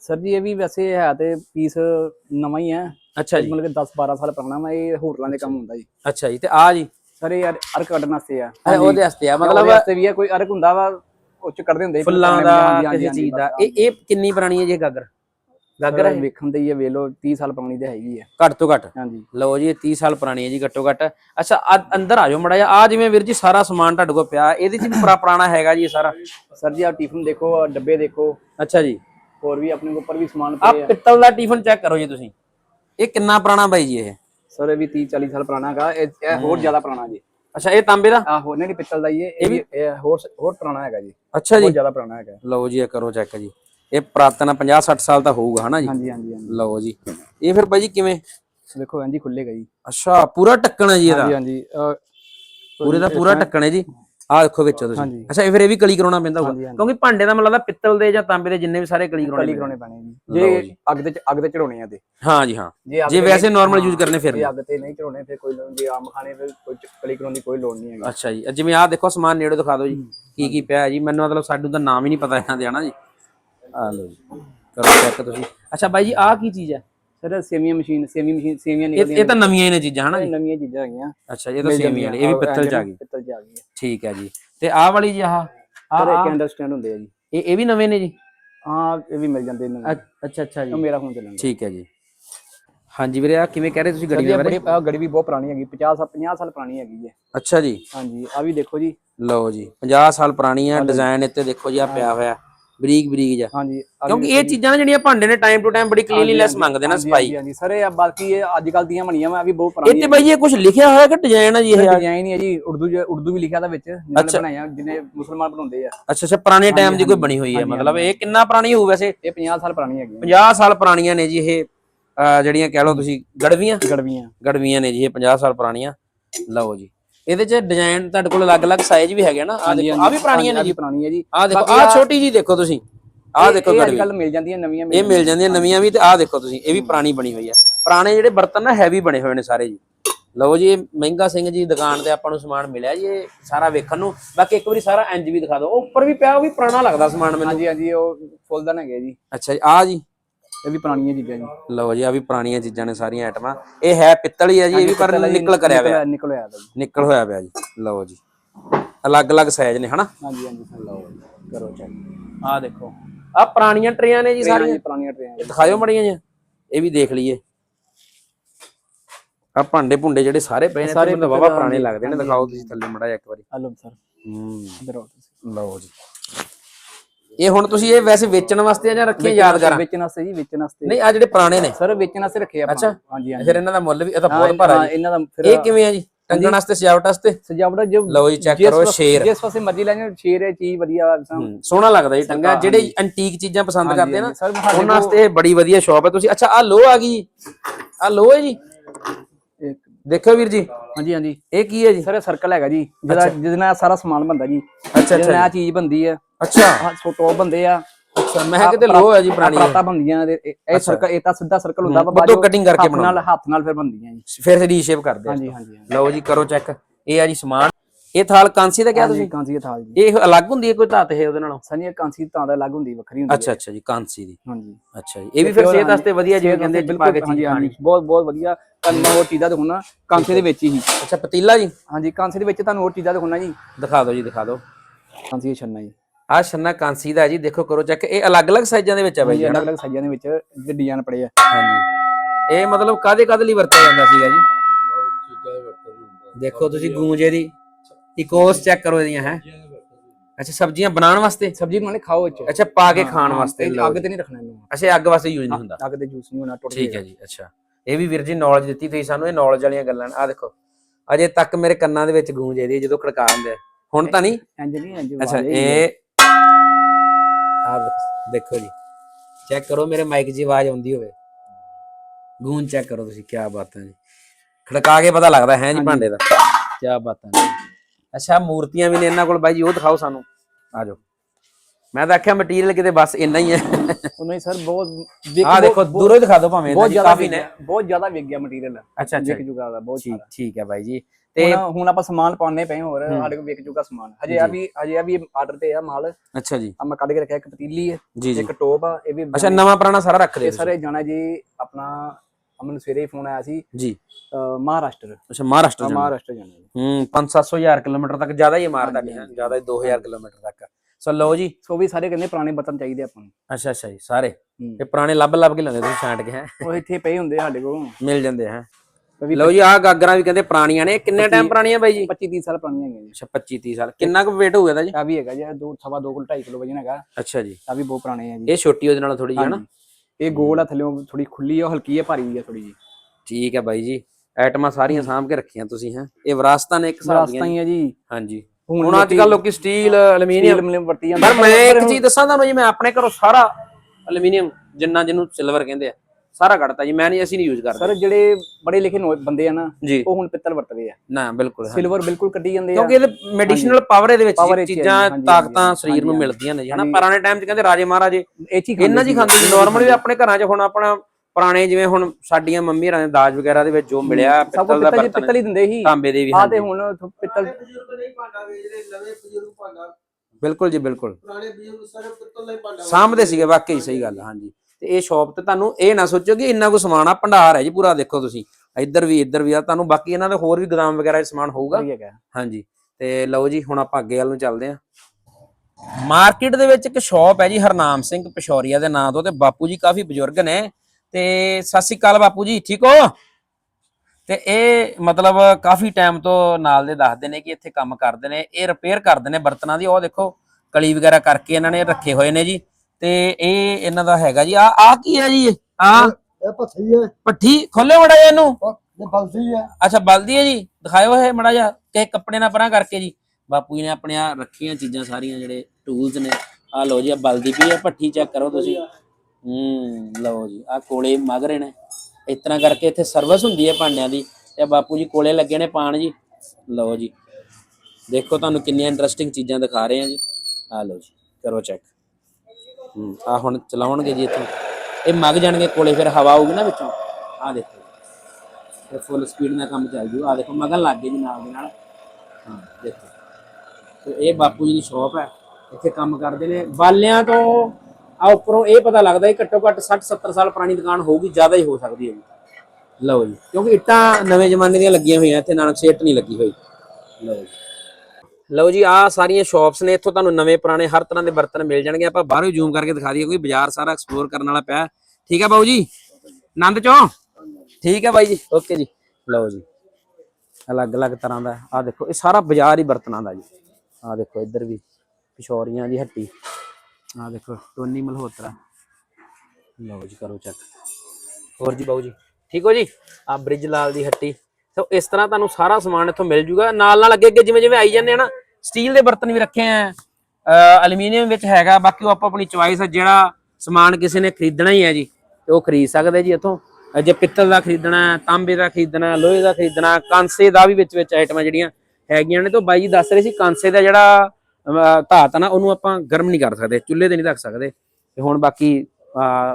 D: ਸਰ ਜੀ ਇਹ ਵੀ ਵੈਸੇ ਹੈ ਤੇ ਪੀਸ ਨਵਾਂ ਹੀ ਹੈ।
B: ਅੱਛਾ ਜੀ।
D: ਮਤਲਬ ਕਿ 10 12 ਸਾਲ ਪੁਰਾਣਾ ਵਾ ਇਹ ਹੋਟਲਾਂ ਦੇ ਕੰਮ ਹੁੰਦਾ ਜੀ।
B: ਅੱਛਾ ਜੀ ਤੇ ਆ ਜੀ।
D: ਸਰ ਇਹ ਅਰ- ਅਰਕ ਕੱਢਣ ਵਾਸਤੇ ਆ।
B: ਉਹਦੇ ਵਾਸਤੇ ਆ
D: ਮਤਲਬ ਵਾਸਤੇ ਵੀ ਹੈ ਕੋਈ ਅਰਕ ਹੁੰਦਾ ਵਾ ਉਹ ਚ ਕੱਢਦੇ ਹੁੰਦੇ
B: ਫੁੱਲਾਂ ਦਾ ਕਿਸੇ ਚੀਜ਼ ਦਾ। ਇਹ ਇਹ ਕਿੰਨੀ ਪੁਰਾਣੀ ਹੈ ਜੀ ਗਾਗਰ? ਗਾਗਰ
D: ਸਰ,
B: ਹੈ
D: ਵੇਖਣ ਤੇ ਹੀ ਵੇਖ ਲਓ 30 ਸਾਲ ਪੁਰਾਣੀ ਤੇ ਹੈਗੀ ਹੈ।
B: ਘੱਟ ਤੋਂ ਘੱਟ?
D: ਹਾਂਜੀ।
B: ਲਓ ਜੀ ਇਹ 30 ਸਾਲ ਪੁਰਾਣੀ ਹੈ ਜੀ ਘੱਟੋ ਘੱਟ। ਅੱਛਾ ਆ- ਅੰਦਰ ਆ ਜਾਓ ਮੜਾ ਜਾ ਆ ਜਿਵੇਂ ਵੀਰ ਜੀ ਸਾਰਾ ਸਮਾਨ ਤੁਹਾਡੇ ਕੋਲ ਪਿਆ ਇਹਦੇ ਚ ਵੀ ਪੁਰਾ ਪੁਰਾਣਾ ਹੈਗਾ ਜੀ ਸਾਰਾ?
D: ਸਰ ਜੀ ਆ ਟਿਫਨ ਦੇਖੋ ਆਹ ਡੱਬੇ ਦੇਖੋ।
B: ਅੱਛਾ ਜੀ।
D: ਹੋਰ ਵੀ ਆਪਣੇ ਉੱਪਰ ਵੀ ਸਮਾਨ
B: ਆ
D: ਪਏ ਆ
B: ਪਿੱਤਲ ਦਾ ਟਿਫਨ ਚੈੱਕ ਕਰੋ ਜੀ ਤੁਸੀਂ। ਇਹ ਕਿੰਨਾ ਪੁਰਾਣਾ ਬਾਈ ਜੀ ਇਹ?
D: ਸਰ ਇਹ ਵੀ 30 40 ਸਾਲ ਪੁਰਾਣਾ ਹੈਗਾ। ਇਹ ਹੋਰ ਜ਼ਿਆਦਾ ਪੁਰਾਣਾ ਜੀ।
B: ਅੱਛਾ ਇਹ ਤਾਂਬੇ ਦਾ?
D: ਆ ਹੋਰ ਨਹੀਂ ਪਿੱਤਲ ਦਾ ਹੀ ਇਹ ਵੀ ਹੋਰ ਹੋਰ ਪੁਰਾਣਾ ਹੈਗਾ ਜੀ।
B: ਅੱਛਾ
D: ਬਹੁਤ
B: ਜੀ
D: ਜ਼ਿਆਦਾ ਪੁਰਾਣਾ ਹੈਗਾ।
B: ਲਓ ਜੀ ਇਹ ਕਰੋ ਚੈੱਕ ਜੀ। ਇਹ ਪੁਰਾਤਨ 50 60 ਸਾਲ ਦਾ ਹੋਊਗਾ ਹਨਾ ਜੀ?
D: ਹਾਂਜੀ ਹਾਂਜੀ ਹਾਂਜੀ।
B: ਲਓ ਜੀ। ਇਹ ਫਿਰ ਬਾਈ ਜੀ ਕਿਵੇਂ?
D: ਦੇਖੋ ਇੰਜੀ ਖੁੱਲੇਗਾ ਜੀ।
B: ਅੱਛਾ ਪੂਰਾ ਢੱਕਣ ਹੈ ਜੀ ਇਹਦਾ?
D: ਹਾਂਜੀ ਹਾਂਜੀ।
B: ਪੂਰੇ ਦਾ ਪੂਰਾ ਢੱਕਣ ਹੈ ਜੀ? ਆਹ ਦੇਖੋ ਵਿੱਚ ਤੁਸੀਂ
D: ਹਾਂਜੀ।
B: ਅੱਛਾ ਇਹ ਫਿਰ ਇਹ ਵੀ ਕਲੀ ਕਰਾਉਣਾ ਪੈਂਦਾ
D: ਹਾਂਜੀ,
B: ਹੋਊਗਾ?
D: ਹਾਂਜੀ।
B: ਕਿਉਂਕਿ ਭਾਂਡੇ ਦਾ ਮਤਲਬ ਲੱਗਦਾ ਪਿੱਤਲ ਦੇ ਜਾਂ ਤਾਂਬੇ ਦੇ ਜਿੰਨੇ ਵੀ ਸਾਰੇ ਕਲੀ ਕਰਾਉਣੇ
D: ਕਲੀ। ਕਰਾਉਣੇ ਪੈਣੇ ਜੀ।
B: ਜੀ।
D: ਅੱਗ ਤੇ ਅੱਗ ਤੇ ਚੜਾਉਣੇ ਆ ਤੇ।
B: ਹਾਂ ਜੀ ਹਾਂ।
D: ਜੇ
B: ਵੈਸੇ
D: ਨਹੀਂ-
B: ਨਾਰਮਲ ਯੂਜ਼ ਕਰਨੇ ਫਿਰ
D: ਜੇ
B: ਨਹੀਂ।
D: ਅੱਗ ਤੇ ਨਹੀਂ ਚੜਾਉਣੇ ਫਿਰ ਕੋਈ ਲੋੜ ਜੇ ਆਮ ਖਾਣੇ ਫਿਰ ਕੋਈ ਕਲੀ ਕਰਾਉਣ ਦੀ ਕੋਈ ਲੋੜ ਨਹੀਂ ਹੈਗੀ।
B: ਅੱਛਾ ਜੀ। ਜਿਵੇਂ ਆਹ ਦੇਖੋ ਸਮਾਨ ਨੇੜੇ ਦਿਖਾ ਦਿਓ ਜੀ। ਕੀ ਕੀ ਪਿਆ ਜੀ? ਮੈਨੂੰ ਮਤਲਬ ਸਾਨੂੰ ਤਾਂ ਨਾਮ ਹੀ ਨਹੀਂ ਪਤਾ ਇਹਨਾਂ ਦੇ ਹਨਾ ਜੀ? ਆ ਲਓ ਜੀ। ਕਰੋ ਚੈੱਕ ਤੁਸੀਂ। ਅੱਛਾ ਬਾਈ ਜੀ ਆਹ ਕੀ ਚੀਜ਼ ਹੈ?
D: ਸਰ ਸੇਮੀਆਂ ਮਸ਼ੀਨ ਸੇਮੀ ਮਸ਼ੀਨ ਸੇਮੀਆਂ
B: ਇਹ
D: ਨਿਕਲਦੀਆਂ
B: ਇਹ ਤਾਂ ਨਵੀਆਂ ਹੀ ਨੇ ਚੀਜ਼ਾਂ ਹਨਾ ਜੀ?
D: ਨਵੀਆਂ ਚੀਜ਼ਾਂ ਹੈਗੀਆਂ।
B: ਅੱਛਾ ਇਹ ਤਾਂ ਸੇਮੀਆਂ ਨੇ। ਇਹ ਵੀ ਪਿੱਤਲ ਚ ਆ ਗਈ।
D: ਪਿੱਤਲ ਚ ਆ ਗਈ ਹੈ।
B: ਠੀਕ ਹੈ ਜੀ। ਤੇ ਆਹ ਵਾਲੀ ਜੀ ਆਹ?
D: ਸਰ
B: ਆਹ
D: ਇੱਕ ਅੰਡਰਸਟੈਂਡ ਹੁੰਦੇ ਆ ਜੀ।
B: ਇਹ ਇਹ ਵੀ ਨਵੇਂ ਨੇ ਜੀ?
D: ਹਾਂ ਇਹ ਵੀ ਮਿਲ ਜਾਂਦੇ ਨੇ
B: ਅੱਛਾ ਅੱਛਾ ਜੀ।
D: ਮੇਰਾ ਫੋਨ ਚੱਲਣ
B: ਠੀਕ ਹੈ ਜੀ। ਹਾਂਜੀ ਵੀਰੇ ਆ ਕਿਵੇਂ ਕਹਿ ਰਹੇ ਤੁਸੀਂ ਗੱਡੀ
D: ਗੱਡੀ
B: ਬਾਰੇ?
D: ਬੜੀ ਆਹ ਗੱਡੀ ਵੀ ਬਹੁਤ ਪੁਰਾਣੀ ਹੈਗੀ। 50 ਸਾਲ 50 ਸਾਲ ਪੁਰਾਣੀ ਹੈਗੀ
B: ਅੱਛਾ ਜੀ।
D: ਹਾਂਜੀ ਆ ਵੀ ਦੇਖੋ ਜੀ।
B: ਲਓ ਜੀ 50 ਸਾਲ ਪੁਰਾਣੀ ਆ। ਡਿਜ਼ਾਈਨ ਇੱਥੇ ਦੇਖੋ ਜੀ ਆ ਪਿਆ ਹੋਇਆ। ਬਰੀਕ ਬਰੀਕ ਜਿਹਾ।
D: ਹਾਂਜੀ
B: ਕਿਉਂਕਿ ਇਹ ਚੀਜ਼ਾਂ ਨਾ ਜਿਹੜੀਆਂ ਭਾਂਡੇ ਨੇ ਟਾਈਮ ਟੂ ਟਾਈਮ ਬੜੀ ਕਲੀਨਲੀਨੈਸ ਮੰਗਦੇ ਨਾ ਸਫ਼ਾਈ।
D: ਹਾਂਜੀ ਸਰ ਇਹ ਬਾਕੀ ਇਹ ਅੱਜ ਕੱਲ ਦੀਆਂ ਬਣੀਆਂ ਵਾ ਵੀ ਬਹੁਤ ਪੁਰਾਣੀ
B: ਇੱਥੇ ਬਾਈ ਜੀ ਇਹ ਕੁਝ ਲਿਖਿਆ ਹੋਇਆ ਕਿ ਡਿਜ਼ਾਈਨ ਆ ਜੀ ਇਹ?
D: ਡਿਜ਼ਾਈਨ ਹੀ ਹੈ ਜੀ ਉਰਦੂ ਉਰਦੂ ਵੀ ਲਿਖਿਆ ਦਾ ਵਿੱਚ ਜਿਹਨਾਂ ਬਣਾਇਆ ਜਿਹਨੇ ਮੁਸਲਮਾਨ ਬਣਾਉਂਦੇ ਆ।
B: ਅੱਛਾ ਅੱਛਾ ਪੁਰਾਣੇ ਟਾਈਮ ਦੀ ਕੋਈ ਬਣੀ ਹੋਈ ਹੈ ਮਤਲਬ ਇਹ ਕਿੰਨਾ ਪੁਰਾਣੀ ਹੋਊ ਵੈਸੇ?
D: ਇਹ 50 ਸਾਲ ਪੁਰਾਣੀ ਹੈਗੀ
B: 50 ਸਾਲ ਪੁਰਾਣੀਆਂ ਨੇ ਜੀ ਇਹ ਜਿਹੜੀਆਂ ਕਹਿ ਲਓ ਤੁਸੀਂ ਗੜਵੀਆਂ?
D: ਗੜਵੀਆਂ।
B: ਗੜਵੀਆਂ ਨੇ ਜੀ ਇਹ 50 ਸਾਲ ਪੁਰਾਣੀਆਂ। ਲਓ ਜੀ। ਇਹਦੇ ਚ ਡਿਜ਼ਾਈਨ ਤੁਹਾਡੇ ਕੋਲ ਅਲੱਗ-ਅਲੱਗ ਸਾਈਜ਼ ਵੀ ਹੈਗੇ ਨਾ। ਆ ਦੇਖੋ ਆ ਵੀ ਪੁਰਾਣੀਆਂ ਨੇ ਜੀ
D: ਪੁਰਾਣੀ ਹੈ ਜੀ।
B: ਆ ਦੇਖੋ ਆ ਛੋਟੀ ਜੀ ਦੇਖੋ ਤੁਸੀਂ। ਆ ਦੇਖੋ ਗੜਵੀ
D: ਕੱਲ ਮਿਲ ਜਾਂਦੀਆਂ ਨਵੀਆਂ
B: ਇਹ ਮਿਲ ਜਾਂਦੀਆਂ। ਨਵੀਆਂ ਵੀ ਤੇ ਆ ਦੇਖੋ ਤੁਸੀਂ ਇਹ ਵੀ ਪੁਰਾਣੀ ਬਣੀ ਹੋਈ ਆ। ਪੁਰਾਣੇ ਜਿਹੜੇ ਬਰਤਨ ਨਾ ਹੈਵੀ ਬਣੇ ਹੋਏ ਨੇ ਸਾਰੇ ਜੀ। ਲਓ ਜੀ ਇਹ ਮਹਿੰਗਾ ਸਿੰਘ ਜੀ ਦੁਕਾਨ ਤੇ ਆਪਾਂ ਨੂੰ ਸਮਾਨ ਮਿਲਿਆ ਜੀ ਇਹ ਸਾਰਾ ਵੇਖਣ ਨੂੰ। ਬਾਕੀ ਇੱਕ ਵਾਰੀ ਸਾਰਾ ਇੰਜ ਵੀ ਦਿਖਾ ਦਿਓ। ਉੱਪਰ ਵੀ ਪਿਆ ਉਹ ਵੀ ਪੁਰਾਣਾ ਲੱਗਦਾ ਸਮਾਨ ਮੈਨੂੰ।
D: ਹਾਂਜੀ ਹਾਂਜੀ ਉਹ ਫੁੱਲਦਾਨ ਹੈਗੇ ਜੀ।
B: ਅੱਛਾ ਜੀ ਆ ਜੀ।
D: ਇਹ ਵੀ ਪੁਰਾਣੀਆਂ ਚੀਜ਼ਾਂ ਜੀ।
B: ਲਓ ਜੀ ਆ ਵੀ ਪੁਰਾਣੀਆਂ ਚੀਜ਼ਾਂ ਨੇ ਸਾਰੀਆਂ ਆਈਟਮਾਂ। ਇਹ ਹੈ ਪਿੱਤਲ ਹੀ ਆ ਜੀ ਇਹ ਵੀ ਪਰ ਨਿਕਲ ਕਰਿਆ ਹੋਇਆ
D: ਨਿਕਲ ਹੋਇਆ ਜੀ।
B: ਨਿਕਲ ਹੋਇਆ ਪਿਆ ਜੀ। ਲਓ ਜੀ। ਅਲੱਗ-ਅਲੱਗ ਸਾਈਜ਼ ਨੇ ਹਨਾ?
D: ਹਾਂਜੀ ਹਾਂਜੀ ਲਓ ਜੀ, ਕਰੋ ਚੈੱਕ
B: ਆ ਦੇਖੋ। ਆ ਪੁਰਾਣੀਆਂ ਟਰੇਆਂ ਨੇ ਜੀ ਸਾਰੀਆਂ।
D: ਜੀ ਪੁਰਾਣੀਆਂ ਟਰੇਆਂ
B: ਦਿਖਾਇਓ ਮੜੀਆਂ ਜੀ ਇਹ ਵੀ ਦੇਖ ਲਈਏ। ਆ ਭਾਂਡੇ ਭੁੰਡੇ ਜਿਹੜੇ ਸਾਰੇ ਪਏ ਨੇ ਸਾਰੇ ਬਾਬਾ ਪੁਰਾਣੇ ਲੱਗਦੇ ਨੇ। ਦਿਖਾਓ ਤੁਸੀਂ ਥੱਲੇ ਮੜਾ ਇੱਕ ਵਾਰੀ।
D: Hello sir.
B: ਹੂੰ।
D: ਇਧਰ ਆਓ ਤੁਸੀਂ।
B: ਲਓ ਜੀ। ਇਹ ਹੁਣ ਤੁਸੀਂ ਇਹ ਵੈਸੇ ਵੇਚਣ ਵਾਸਤੇ ਆ ਜਾਂ ਰੱਖੀਆਂ ਯਾਦਗਾਰਾਂ?
D: ਵੇਚਣ ਵਾਸਤੇ ਜੀ ਵੇਚਣ ਵਾਸਤੇ।
B: ਨਹੀਂ ਆ ਜਿਹੜੇ ਪੁਰਾਣੇ ਨੇ।
D: ਸਰ ਵੇਚਣ ਵਾਸਤੇ ਰੱਖੇ ਆਪਾਂ।
B: ਅੱਛਾ।
D: ਹਾਂਜੀ ਹਾਂਜੀ।
B: ਫਿਰ ਇਹਨਾਂ ਦਾ ਮੁੱਲ ਵੀ ਇਹ ਤਾਂ ਬਹੁਤ ਭਾਰਾ
D: ਹਾਂ,
B: ਜੀ।
D: ਇਹਨਾਂ ਦਾ ਫਿਰ
B: ਇਹ ਕਿਵੇਂ ਆ ਜੀ? ਟੰਗਣ ਵਾਸਤੇ ਸਜਾਵਟ ਵਾਸਤੇ?
D: ਸਜਾਵਟ ਜੋ
B: ਲਓ ਜੀ ਚੈੱਕ ਕਰੋ ਸ਼ੇਰ।
D: ਜਿਸ ਪਾਸੇ ਮਰਜ਼ੀ ਲੈ ਜਾਓ ਸ਼ੇਰ ਹੈ ਚੀਜ਼ ਵਧੀਆ
B: ਸੋਹਣਾ ਲੱਗਦਾ ਜੀ ਟੰਗਾ। ਜਿਹੜੇ ਐਂਟੀਕ ਚੀਜ਼ਾਂ ਪਸੰਦ ਕਰਦੇ ਨਾ ਉਹਨਾਂ ਵਾਸਤੇ ਇਹ ਬੜੀ ਵਧੀਆ ਸ਼ੌਪ ਹੈ। ਤੁਸੀਂ ਅੱਛਾ ਆ ਲੋ ਆ ਗਈ ਆ ਲੋ ਹੈ ਜੀ। ਦੇਖੋ ਵੀਰ ਜੀ।
D: ਹਾਂਜੀ ਹਾਂਜੀ।
B: ਇਹ ਕੀ ਹੈ ਜੀ?
D: ਸਰ ਇਹ ਸਰਕਲ ਹੈਗਾ ਜੀ। ਜਿਹਦਾ ਜਿਹਦੇ ਨਾਲ ਸਾਰਾ ਸਮਾਨ ਬਣਦਾ ਜੀ।
B: ਅੱਛਾ ਅੱਛਾ
D: ਆਹ ਚੀਜ਼ ਬਣਦੀ ਆ।
B: ਅੱਛਾ।
D: ਆਹ ਟੋਪ ਬੰਦੇ ਆ।
B: ਅੱਛਾ ਮੈਂ ਕਿਤੇ ਲੋ ਹੈ ਜੀ ਪੁਰਾਣੀ
D: ਪਰਾਤਾ ਬੰਦੀਆਂ ਇਹ- ਸਰਕਲ ਇਹ ਤਾਂ ਸਿੱਧਾ ਸਰਕਲ ਹੁੰਦਾ ਵਾ
B: ਬਦੋ ਕਟਿੰਗ ਕਰਕੇ
D: ਹੱਥ ਨਾਲ ਹੱਥ ਨਾਲ ਫਿਰ ਬਣਦੀਆਂ ਜੀ।
B: ਫਿਰ ਰੀਸ਼ੇਪ ਕਰਦੇ ਆ।
D: ਹਾਂਜੀ ਹਾਂਜੀ
B: ਲਓ ਜੀ ਕਰੋ ਚੈੱਕ ਇਹ ਆ ਜੀ ਸਮਾਨ। ਇਹ ਥਾਲ ਕਾਂਸੀ ਦਾ ਕਿਹਾ ਤੁਸੀਂ?
D: ਕਾਂਸੀ ਦਾ ਥਾਲ ਜੀ।
B: ਇਹ ਅਲੱਗ ਹੁੰਦੀ ਹੈ ਕੋਈ ਧਾਤ ਹੈ ਉਹਦੇ ਨਾਲੋਂ?
D: ਸਨੀ ਕਾਂਸੀ ਤਾਂ ਦਾ ਅਲੱਗ ਹੁੰਦੀ ਵੱਖਰੀ ਹੁੰਦੀ
B: ਅੱਛਾ ਅੱਛਾ ਜੀ ਕਾਂਸੀ ਦੀ।
D: ਹਾਂਜੀ।
B: ਅੱਛਾ ਜੀ ਇਹ ਵੀ ਫਿਰ ਸਿਹਤ ਵਾਸਤੇ ਵਧੀਆ ਜਿਵੇਂ ਕਹਿੰਦੇ
D: ਵਾਸਤੇ
B: ਪਾ ਕੇ
D: ਬਿਲਕੁਲ,
B: ਚੀਜ਼ ਖਾਣੀ।
D: ਬਹੁਤ ਬਹੁਤ ਵਧੀਆ। ਤੁਹਾਨੂੰ ਮੈਂ ਹੋਰ ਚੀਜ਼ਾਂ ਦਿਖਾਉਣਾ ਕਾਂਸੇ ਦੇ ਵਿੱਚ ਹੀ।
B: ਅੱਛਾ ਪਤੀਲਾ ਜੀ?
D: ਹਾਂਜੀ ਕਾਂਸੇ ਦੇ ਵਿੱਚ ਤੁਹਾਨੂੰ ਹੋਰ ਚੀਜ਼ਾਂ ਦਿਖਾਉਣਾ ਜੀ।
B: ਦਿਖਾ ਦਿਓ ਜੀ ਦਿਖਾ ਦਿਓ।
D: ਕਾਂਸੀ ਛੰਨਾ ਜੀ।
B: ਆ ਛੰਨਾ ਕਾਂਸੀ ਦਾ ਹੈ ਜੀ ਦੇਖੋ ਕਰੋ ਚੈੱਕ। ਇਹ ਅਲੱਗ-ਅਲੱਗ ਸਾਈਜ਼ਾਂ ਦੇ ਵਿੱਚ ਆ ਬਾਈ ਜੀ
D: ਅਲੱਗ ਅਲੱਗ ਸਾਈਜ਼ਾਂ ਦੇ ਵਿੱਚ ਜਿਹੜੇ ਡਿਜ਼ਾਈਨ ਪੜੇ ਆ।
B: ਹਾਂਜੀ। ਇਹ ਮਤਲਬ ਕਾਦੇ ਕਾਦੇ ਲਈ ਵਰਤਿਆ ਜਾਂਦਾ ਸੀਗਾ ਜੀ? ਦੇਖੋ ਤੁਸੀਂ ਗੂੰਜੇ ਦੀ। ਇਕੋਸ ਚੈੱਕ ਕਰੋ ਇਹਦੀਆਂ ਹੈ? ਅੱਛਾ ਸਬਜ਼ੀਆਂ ਬਣਾਉਣ ਵਾਸਤੇ?
D: ਸਬਜ਼ੀ ਨਾਲੇ ਖਾਓ ਇੱਚ
B: ਅੱਛਾ ਪਾ ਕੇ ਖਾਣ ਵਾਸਤੇ
D: ਅੱਗ
B: ਜੀ।
D: ਤੇ ਨਹੀਂ ਰੱਖਣਾ ਇਹਨੂੰ।
B: ਅੱਛਾ ਅੱਗ ਵਾਸਤੇ ਯੂਜ਼ ਨਹੀਂ ਹੁੰਦਾ।
D: ਅੱਗ ਤੇ ਜੂਸ ਨਹੀਂ ਹੋਣਾ ਟੁੱਟ
B: ਠੀਕ ਹੈ ਜੀ ਅੱਛਾ। ਇਹ ਵੀ ਵੀਰ ਜੀ ਨੌਲੇਜ ਦਿੱਤੀ ਤੁਸੀਂ ਸਾਨੂੰ ਇਹ ਨੌਲੇਜ ਵਾਲੀਆਂ ਗੱਲਾਂ ਆ ਦੇਖੋ। ਅਜੇ ਤੱਕ ਮੇਰੇ ਕੰਨਾਂ ਦੇ ਵਿੱਚ ਗੂੰਜ ਇਹਦੀ ਜਦੋਂ ਖੜਕਾ ਹੁੰਦੇ। ਹੁਣ ਤਾਂ ਨਹੀਂ?
D: ਇੰਜ ਨਹੀਂ ਇੰਜ
B: ਅੱਛਾ ਇਹ ਆ। ਦੇਖੋ ਜੀ। ਚੈੱਕ ਕਰੋ ਮੇਰੇ ਮਾਈਕ ਦੀ ਆਵਾਜ਼ ਆਉਂਦੀ ਹੋਵੇ। ਗੂੰਜ ਚੈੱਕ ਕਰੋ ਤੁਸੀਂ ਕੀ ਬਾਤਾਂ ਜੀ ਖੜਕਾ ਕੇ ਪਤਾ ਲੱਗਦਾ ਹੈ ਜੀ ਭਾਂਡੇ ਦਾ। ਕੀ ਬਾਤਾਂ ਨੇ। ਅੱਛਾ ਮੂਰਤੀਆਂ ਵੀ ਨੇ ਇਹਨਾਂ ਕੋਲ। ਬਾਈ ਜੀ ਉਹ ਦਿਖਾਓ ਸਾਨੂੰ। ਆ ਜਾਓ। ਮੈਂ ਤਾਂ ਆਖਿਆ ਮਟੀਰੀਅਲ ਕਿਤੇ ਬਸ ਇੰਨਾ ਹੀ ਹੈ।
D: ਉਹ ਨਹੀਂ ਸਰ ਬਹੁਤ ਵਿਕ-
B: ਆ ਦੇਖੋ
D: ਬਹੁਤ-
B: ਦੂਰੋਂ ਹੀ ਦਿਖਾ ਦਿਓ ਭਾਵੇਂ
D: ਬਹੁਤ
B: ਦੀ
D: ਜ਼ਿਆਦਾ
B: ਕਾਫੀ
D: ਵਿਕ
B: ਨੇ।
D: ਗਿਆ ਬਹੁਤ ਜ਼ਿਆਦਾ ਵਿਕ ਗਿਆ ਮਟੀਰੀਅਲ
B: ਅੱਛਾ ਅੱਛਾ।
D: ਵਿਕ ਚੁੱਕਾ ਦਾ ਬਹੁਤ
B: ਠੀਕ ਠੀਕ ਹੈ ਬਾਈ ਜੀ। ਤੇ
D: ਹੁਣ ਹੁਣ ਆਪਾਂ ਸਮਾਨ ਪਾਉਣੇ ਪਏ ਹੋਰ ਸਾਡੇ ਕੋਲ ਵਿਕ ਚੁੱਕਾ ਸਮਾਨ। ਹਜੇ ਆ ਵੀ ਹਜੇ ਆ ਵੀ ਆਰਡਰ ਤੇ ਆ ਮਾਲ।
B: ਅੱਛਾ ਜੀ।
D: ਆ ਮੈਂ ਕੱਢ ਕੇ ਰੱਖਿਆ ਇੱਕ ਪਤੀਲੀ ਹੈ
B: ਜੀ ਜੀ।
D: ਇੱਕ ਟੋਪ ਆ ਇਹ ਵੀ
B: ਅੱਛਾ ਨਵਾਂ ਪੁਰਾਣਾ ਸਾਰਾ ਰੱਖ
D: ਇਹ
B: ਲਿਆ
D: ਸਾਰੇ ਜਾਣਾ ਜੀ ਆਪਣਾ ਮੈਨੂੰ ਸਵੇਰੇ ਹੀ ਫੋਨ ਆਇਆ ਸੀ।
B: ਜੀ।
D: ਮਹਾਰਾਸ਼ਟਰ।
B: ਅੱਛਾ ਮਹਾਰਾਸ਼ਟਰ ਜਾਣਾ।
D: ਮਹਾਰਾਸ਼ਟਰ ਜਾਣਾ
B: ਹੂੰ 5-700 ਹਜ਼ਾਰ ਕਿਲੋਮੀਟਰ ਤੱਕ ਜ਼ਿਆਦਾ ਹੀ ਮਾਰਦਾ ਨਹੀਂ ਜ਼ਿਆਦਾ ਹੀ 2000 ਕਿਲੋਮੀਟਰ ਤੱਕ। ਸੋ ਲਓ ਜੀ।
D: ਸੋ ਵੀ ਸਾਰੇ ਕਹਿੰਦੇ ਪੁਰਾਣੇ ਬਰਤਨ ਚਾਹੀਦੇ ਆਪਾਂ ਨੂੰ।
B: ਅੱਛਾ ਅੱਛਾ ਜੀ ਸਾਰੇ। ਇਹ ਪੁਰਾਣੇ ਲੱਭ ਲੱਭ ਕੇ ਲੈਂਦੇ ਤੁਸੀਂ ਛਾਂਟ ਕੇ ਹੈ।
D: ਉਹ ਇੱਥੇ ਪਏ ਹੁੰਦੇ ਸਾਡੇ ਕੋਲ।
B: ਮਿਲ ਜਾਂਦੇ ਹੈ। ਲਓ ਜੀ ਆਹ ਗਾਗਰਾਂ ਵੀ ਕਹਿੰਦੇ ਪੁਰਾਣੀਆਂ ਨੇ। ਕਿੰਨੇ ਟਾਈਮ ਪੁਰਾਣੀਆਂ ਬਾਈ ਜੀ?
D: 25 30 ਸਾਲ ਪੁਰਾਣੀਆਂ ਹੈਗੀਆਂ ਜੀ।
B: ਅੱਛਾ 25 30 ਸਾਲ। ਕਿੰਨਾ ਕੁ weight ਹੋਊਗਾ ਇਹਦਾ ਜੀ?
D: ਆ ਵੀ ਹੈਗਾ ਜੀ ਦੋ ਸਵਾ ਦੋ ਕਿਲੋ 2.5 ਕਿਲੋ ਵਜਨ ਹੈਗਾ।
B: ਅੱਛਾ ਜੀ।
D: ਆ ਵੀ ਬਹੁਤ ਪੁਰਾਣੇ ਆ ਜੀ।
B: ਇਹ ਛੋਟੀ ਉਹਦੇ ਨਾਲ ਥੋੜੀ ਜਿਹੀ ਹੈ ਨਾ?
D: ਇਹ ਗੋਲ ਆ ਥੱਲੇੋਂ ਥੋੜੀ ਖੁੱਲੀ ਆ ਹਲਕੀ ਆ ਭਾਰੀ ਆ ਥੋੜੀ ਜੀ
B: ਠੀਕ ਹੈ ਬਾਈ ਜੀ। ਆਈਟਮਾਂ ਸਾਰੀਆਂ ਸਾਂਭ ਕੇ ਰੱਖੀਆਂ ਤੁਸੀਂ ਹੈ? ਇਹ ਵਿਰਾਸਤਾਂ ਨੇ ਇੱਕ ਹਿਸਾਬ ਦੀਆਂ
D: ਰਾਸਤਾ ਹੀ ਆ ਜੀ।
B: ਹਾਂਜੀ।
D: ਹੁਣ
B: ਅੱਜ ਕੱਲ ਲੋਕੀ ਸਟੀਲ ਐਲੂਮੀਨੀਅਮ
D: ਵਰਤੀ ਜਾਂਦੇ
B: ਪਰ ਮੈਂ ਇੱਕ ਚੀਜ਼ ਦੱਸਾਂ ਤੁਹਾਨੂੰ ਜੀ ਮੈਂ ਆਪਣੇ ਘਰੋਂ ਸਾਰਾ ਐਲੂਮੀਨੀਅਮ ਜਿੰਨਾ ਜਿਹਨੂੰ ਸਿਲਵਰ ਕਹਿੰਦੇ ਆ। ਸਾਰਾ ਕੱਢਤਾ ਜੀ ਮੈਂ ਨਹੀਂ ਅਸੀਂ ਨਹੀਂ ਯੂਜ਼ ਕਰਦੇ।
D: ਸਰ ਜਿਹੜੇ ਬੜੇ ਲਿਖੇ ਨੋ- ਬੰਦੇ ਆ ਨਾ
B: ਜੀ।
D: ਉਹ ਹੁਣ ਪਿੱਤਲ ਵਰਤਦੇ ਆ।
B: ਨਾ ਬਿਲਕੁਲ ਹਾਂ।
D: ਸਿਲਵਰ ਬਿਲਕੁਲ ਕੱਢੀ ਜਾਂਦੇ ਆ।
B: ਕਿਉਂਕਿ ਇਹਦੇ ਮੈਡੀਸਿਨਲ ਪਾਵਰ ਇਹਦੇ ਵਿੱਚ
D: ਹੈ
B: ਚੀਜ਼ਾਂ ਤਾਕਤਾਂ ਸਰੀਰ ਨੂੰ ਮਿਲਦੀਆਂ ਨੇ ਹਨਾ। ਪੁਰਾਣੇ ਟਾਈਮ 'ਚ ਕਹਿੰਦੇ ਰਾਜੇ ਮਹਾਰਾਜੇ
D: ਇਹ ਚੀਜ਼
B: ਇਹਨਾਂ ਜੀ ਖਾਂਦੇ ਸੀ। ਨਾਰਮਲੀ ਵੀ ਆਪਣੇ ਘਰਾਂ 'ਚ ਹੁਣ ਆਪਣਾ ਪੁਰਾਣੇ ਜਿਵੇਂ ਹੁਣ ਸਾਡੀਆਂ ਮੰਮੀ ਰਾਂ ਦੇ ਦਾਜ ਵਗੈਰਾ ਦੇ ਵਿੱਚ ਜੋ ਮਿਲਿਆ ਪਿੱਤਲ ਦਾ
D: ਪਿੱਤਲ
B: ਬਰਤਨ
D: ਪਿੱਤਲ ਹੀ ਦਿੰਦੇ ਸੀ।
B: ਤਾਂਬੇ ਦੇ ਵੀ
D: ਆ ਤੇ ਹੁਣ ਪਿੱਤਲ
B: ਬਿਲਕੁਲ ਜੀ ਬਿਲਕੁਲ। ਸਾਂਭਦੇ ਸੀਗੇ ਵਾਕਈ ਸਹੀ ਗੱਲ ਹੈ, ਹਾਂਜੀ। ਤੇ ਇਹ ਸ਼ਾਪ ਤੇ ਤੁਹਾਨੂੰ ਇਹ ਨਾ ਸੋਚੋ ਕਿ ਇੰਨਾ ਕੁ ਸਮਾਨ ਆ ਭੰਡਾਰ ਹੈ ਜੀ ਪੂਰਾ ਦੇਖੋ ਤੁਸੀਂ। ਇੱਧਰ ਵੀ ਇੱਧਰ ਵੀ ਆ ਤੁਹਾਨੂੰ ਬਾਕੀ ਇਹਨਾਂ ਦੇ ਹੋਰ ਵੀ ਗੋਦਾਮ ਵਗੈਰਾ 'ਚ ਸਮਾਨ ਹੋਊਗਾ। ਹਾਂਜੀ ਤੇ ਲਓ ਜੀ ਹੁਣ ਆਪਾਂ ਅੱਗੇ ਵੱਲ ਨੂੰ ਚੱਲਦੇ ਆਂ ਮਾਰਕੀਟ ਦੇ ਵਿੱਚ ਇੱਕ ਸ਼ਾਪ ਹੈ ਜੀ ਹਰਨਾਮ ਸਿੰਘ ਪਿਸ਼ੌਰੀਆ ਦੇ ਨਾਂ ਤੋਂ ਤੇ ਬਾਪੂ ਜੀ ਕਾਫੀ ਬਜ਼ੁਰਗ ਨੇ। ਤੇ ਸਤਿ ਸ਼੍ਰੀ ਅਕਾਲ ਬਾਪੂ ਜੀ ਠੀਕ ਹੋ? ਤੇ ਇਹ ਮਤਲਬ ਕਾਫੀ ਟਾਈਮ ਤੋਂ ਨਾਲ ਦੇ ਦੱਸਦੇ ਨੇ ਕਿ ਇੱਥੇ ਕੰਮ ਕਰਦੇ ਨੇ ਇਹ ਰਿਪੇਅਰ ਕਰਦੇ ਨੇ ਬਰਤਨਾਂ ਦੀ। ਉਹ ਦੇਖੋ ਕਲੀ ਵਗੈਰਾ ਕਰਕੇ ਇਹਨਾਂ ਨੇ ਰੱਖੇ ਹੋਏ ਨੇ ਜੀ। ਤੇ ਇਹ ਇਹਨਾਂ ਦਾ ਹੈਗਾ ਜੀ। ਆ ਆ ਕੀ ਹੈ ਜੀ? ਆ?
C: ਇਹ ਪੱਥੀ ਹੈ।
B: ਪੱਠੀ ਖੋਲੇ ਮੜਾ ਇਹਨੂੰ।
C: ਇਹ ਬਲਦੀ ਹੈ।
B: ਅੱਛਾ ਬਲਦੀ ਹੈ ਜੀ। ਦਿਖਾਇਓ ਇਹ ਮੜਾ ਜਾ ਕਿ ਕੱਪੜੇ ਨਾਲ ਪਰਾਂ ਕਰਕੇ ਜੀ। ਬਾਪੂ ਜੀ ਨੇ ਆਪਣੀਆਂ ਰੱਖੀਆਂ ਚੀਜ਼ਾਂ ਸਾਰੀਆਂ ਜਿਹੜੇ ਟੂਲਸ ਨੇ। ਆ ਲਓ ਜੀ ਆ ਬਲਦੀ ਪਈ ਹੈ ਪੱਠੀ ਚੈੱਕ ਕਰੋ ਤੁਸੀਂ। ਹੂੰ ਲਓ ਜੀ ਆ ਕੋਲੇ ਮਗ ਰਹੇ ਨੇ। ਇਸ ਤਰ੍ਹਾਂ ਕਰਕੇ ਇੱਥੇ ਸਰਵਿਸ ਹੁੰਦੀ ਹੈ ਭਾਂਡਿਆਂ ਦੀ। ਤੇ ਬਾਪੂ ਜੀ ਕੋਲੇ ਲੱਗੇ ਨੇ ਪਾਣ ਜੀ। ਲਓ ਜੀ। ਦੇਖੋ ਤੁਹਾਨੂੰ ਕਿੰਨੀਆਂ ਇੰਟਰਸਟਿੰਗ ਚੀਜ਼ਾਂ ਦਿਖਾ ਰਹੇ ਆ ਜੀ। ਆ ਲਓ ਜੀ ਕਰੋ ਚੈੱਕ ਆ ਹੁਣ ਚਲਾਉਣਗੇ ਜੀ ਇੱਥੋਂ। ਇਹ ਮਗ ਜਾਣਗੇ ਕੋਲੇ, ਫਿਰ ਹਵਾ ਆਊਗੀ ਨਾ ਵਿੱਚੋਂ। ਆ ਦੇਖੋ ਤੇ ਫੁੱਲ ਸਪੀਡ ਨਾਲ ਕੰਮ ਚੱਲ ਜੂ। ਆ ਦੇਖੋ, ਮਗਨ ਲੱਗ ਗਏ ਜੀ ਨਾਲ ਦੇ ਨਾਲ। ਹਾਂ, ਦੇਖੋ। ਤੇ ਇਹ ਬਾਪੂ ਜੀ ਦੀ ਸ਼ਾਪ ਹੈ। ਇੱਥੇ ਕੰਮ ਕਰਦੇ ਨੇ। ਬਾਲਿਆਂ ਤੋਂ ਆ ਉੱਪਰੋਂ ਇਹ ਪਤਾ ਲੱਗਦਾ ਕਿ ਘੱਟੋ ਘੱਟ 60 70 ਸਾਲ ਪੁਰਾਣੀ ਦੁਕਾਨ ਹੋਊਗੀ, ਜ਼ਿਆਦਾ ਹੀ ਹੋ ਸਕਦੀ ਹੈ ਜੀ। ਲਓ ਜੀ। ਕਿਉਂਕਿ ਇੱਟਾਂ ਨਵੇਂ ਜ਼ਮਾਨੇ ਦੀਆਂ ਲੱਗੀਆਂ ਹੋਈਆਂ, ਇੱਥੇ ਨਾਨਕ ਸੇਟ ਨਹੀਂ ਲੱਗੀ ਹੋਈ। ਲਓ ਜੀ। ਲਓ ਜੀ ਆ ਸਾਰੀਆਂ ਸ਼ਾਪਸ ਨੇ, ਇੱਥੋਂ ਤੁਹਾਨੂੰ ਨਵੇਂ ਪੁਰਾਣੇ ਹਰ ਤਰ੍ਹਾਂ ਦੇ ਬਰਤਨ ਮਿਲ ਜਾਣਗੇ। ਆਪਾਂ ਬਾਹਰੋਂ ਜ਼ੂਮ ਕਰਕੇ ਦਿਖਾ ਦਈਏ, ਕਿਉਂਕਿ ਬਾਜ਼ਾਰ ਸਾਰਾ ਐਕਸਪਲੋਰ ਕਰਨ ਵਾਲਾ ਪਿਆ। ਠੀਕ ਹੈ ਬਾਊ ਜੀ? ਆਨੰਦ ਚੋਂ? ਠੀਕ ਹੈ ਬਾਈ ਜੀ, ਓਕੇ ਜੀ। ਲਓ ਜੀ, ਅਲੱਗ-ਅਲੱਗ ਤਰ੍ਹਾਂ ਦਾ ਆ ਦੇਖੋ, ਇਹ ਸਾਰਾ ਬਾਜ਼ਾਰ ਹੀ ਬਰਤਨਾਂ ਦਾ ਜੀ। ਆ ਦੇਖੋ, ਇੱਧਰ ਵੀ ਪਿਸ਼ੌਰੀਆਂ ਦੀ ਹੱਟੀ। ਆ ਦੇਖੋ, ਟੋਨੀ ਮਲਹੋਤਰਾ। ਲਓ ਜੀ, ਕਰੋ ਚੈੱਕ ਹੋਰ ਜੀ ਬਾਊ ਜੀ, ਠੀਕ ਹੋ ਜੀ? ਆ ਬ੍ਰਿਜ ਲਾਲ ਦੀ ਹੱਟੀ। ਸੋ ਇਸ ਤਰ੍ਹਾਂ ਤੁਹਾਨੂੰ ਸਾਰਾ ਸਮਾਨ ਇੱਥੋਂ ਮਿਲ ਜੂਗਾ। ਨਾਲ ਨਾਲ ਅੱਗੇ ਅੱਗੇ ਜਿਵੇਂ ਜਿਵੇਂ ਆਈ ਜਾਂਦੇ ਆ ਨਾ ਸਟੀਲ ਦੇ ਬਰਤਨ ਵੀ ਰੱਖੇ ਆ। ਐਲੂਮੀਨੀਅਮ ਵਿੱਚ ਹੈਗਾ ਬਾਕੀ ਉਹ ਆਪੋ ਆਪਣੀ ਚੁਆਇਸ ਹੈ ਜਿਹੜਾ ਸਮਾਨ ਕਿਸੇ ਨੇ ਖਰੀਦਣਾ ਹੀ ਹੈ ਜੀ ਤੇ ਉਹ ਖਰੀਦ ਸਕਦੇ ਜੀ ਇੱਥੋਂ। ਜੇ ਪਿੱਤਲ ਦਾ ਖਰੀਦਣਾ ਤਾਂਬੇ ਦਾ ਖਰੀਦਣਾ ਲੋਹੇ ਦਾ ਖਰੀਦਣਾ ਕਾਂਸੇ ਦਾ ਵੀ ਵਿੱਚ ਵਿੱਚ ਆਈਟਮਾਂ ਜਿਹੜੀਆਂ ਹੈਗੀਆਂ ਨੇ ਤੋਂ ਬਾਈ ਜੀ ਦੱਸ ਰਹੇ ਸੀ ਕਾਂਸੇ ਦਾ ਜਿਹੜਾ ਅਹ, ਧਾਤ ਆ ਨਾ ਉਹਨੂੰ ਆਪਾਂ ਗਰਮ ਨਹੀਂ ਕਰ ਸਕਦੇ ਚੁੱਲ੍ਹੇ ਤੇ ਨਹੀਂ ਰੱਖ ਸਕਦੇ। ਤੇ ਹੁਣ ਬਾਕੀ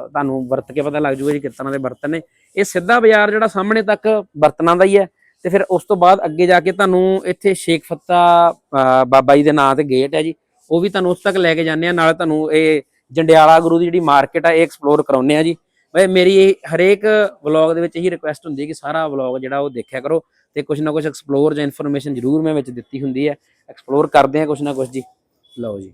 B: ਤੁਹਾਨੂੰ ਵਰਤ ਕੇ ਪਤਾ ਲੱਗ ਜੂਗਾ ਜੀ ਕਿਸ ਦੇ ਬਰਤਨ ਨੇ। ਇਹ ਸਿੱਧਾ ਬਾਜ਼ਾਰ ਜਿਹੜਾ ਸਾਹਮਣੇ ਤੱਕ ਬਰਤਨਾਂ ਦਾ ਹੀ ਹੈ ਤੇ ਫਿਰ ਉਸ ਤੋਂ ਬਾਅਦ ਅੱਗੇ ਜਾ ਕੇ ਤੁਹਾਨੂੰ ਇੱਥੇ ਸ਼ੇਖ ਫੱਤਾ ਬਾਬਾ ਜੀ ਦੇ ਨਾਂ ਤੇ ਗੇਟ ਹੈ ਜੀ। ਉਹ ਵੀ ਤੁਹਾਨੂੰ ਉਸ ਤੱਕ ਲੈ ਕੇ ਜਾਂਦੇ ਆ, ਨਾਲ ਤੁਹਾਨੂੰ ਇਹ ਜੰਡਿਆਲਾ ਗੁਰੂ ਦੀ ਜਿਹੜੀ ਮਾਰਕੀਟ ਆ, ਇਹ ਐਕਸਪਲੋਰ ਕਰਾਉਂਦੇ ਆ ਜੀ। ਬਈ ਮੇਰੀ ਇਹ ਹਰੇਕ ਵਲੌਗ ਦੇ ਵਿੱਚ ਇਹੀ ਰਿਕੁਐਸਟ ਹੁੰਦੀ ਹੈ ਕਿ ਸਾਰਾ ਵਲੌਗ ਜਿਹੜਾ ਉਹ ਦੇਖਿਆ ਕਰੋ ਤੇ ਕੁਝ ਨਾ ਕੁਝ ਐਕਸਪਲੋਰ ਜਾਂ ਇਨਫੋਰਮੇਸ਼ਨ ਜ਼ਰੂਰ ਮੈਂ ਵਿੱਚ ਦਿੱਤੀ ਹੁੰਦੀ ਹੈ। ਐਕਸਪਲੋਰ ਕਰਦੇ ਆ ਕੁਝ ਨਾ ਕੁਝ ਜੀ। ਲਓ ਜੀ।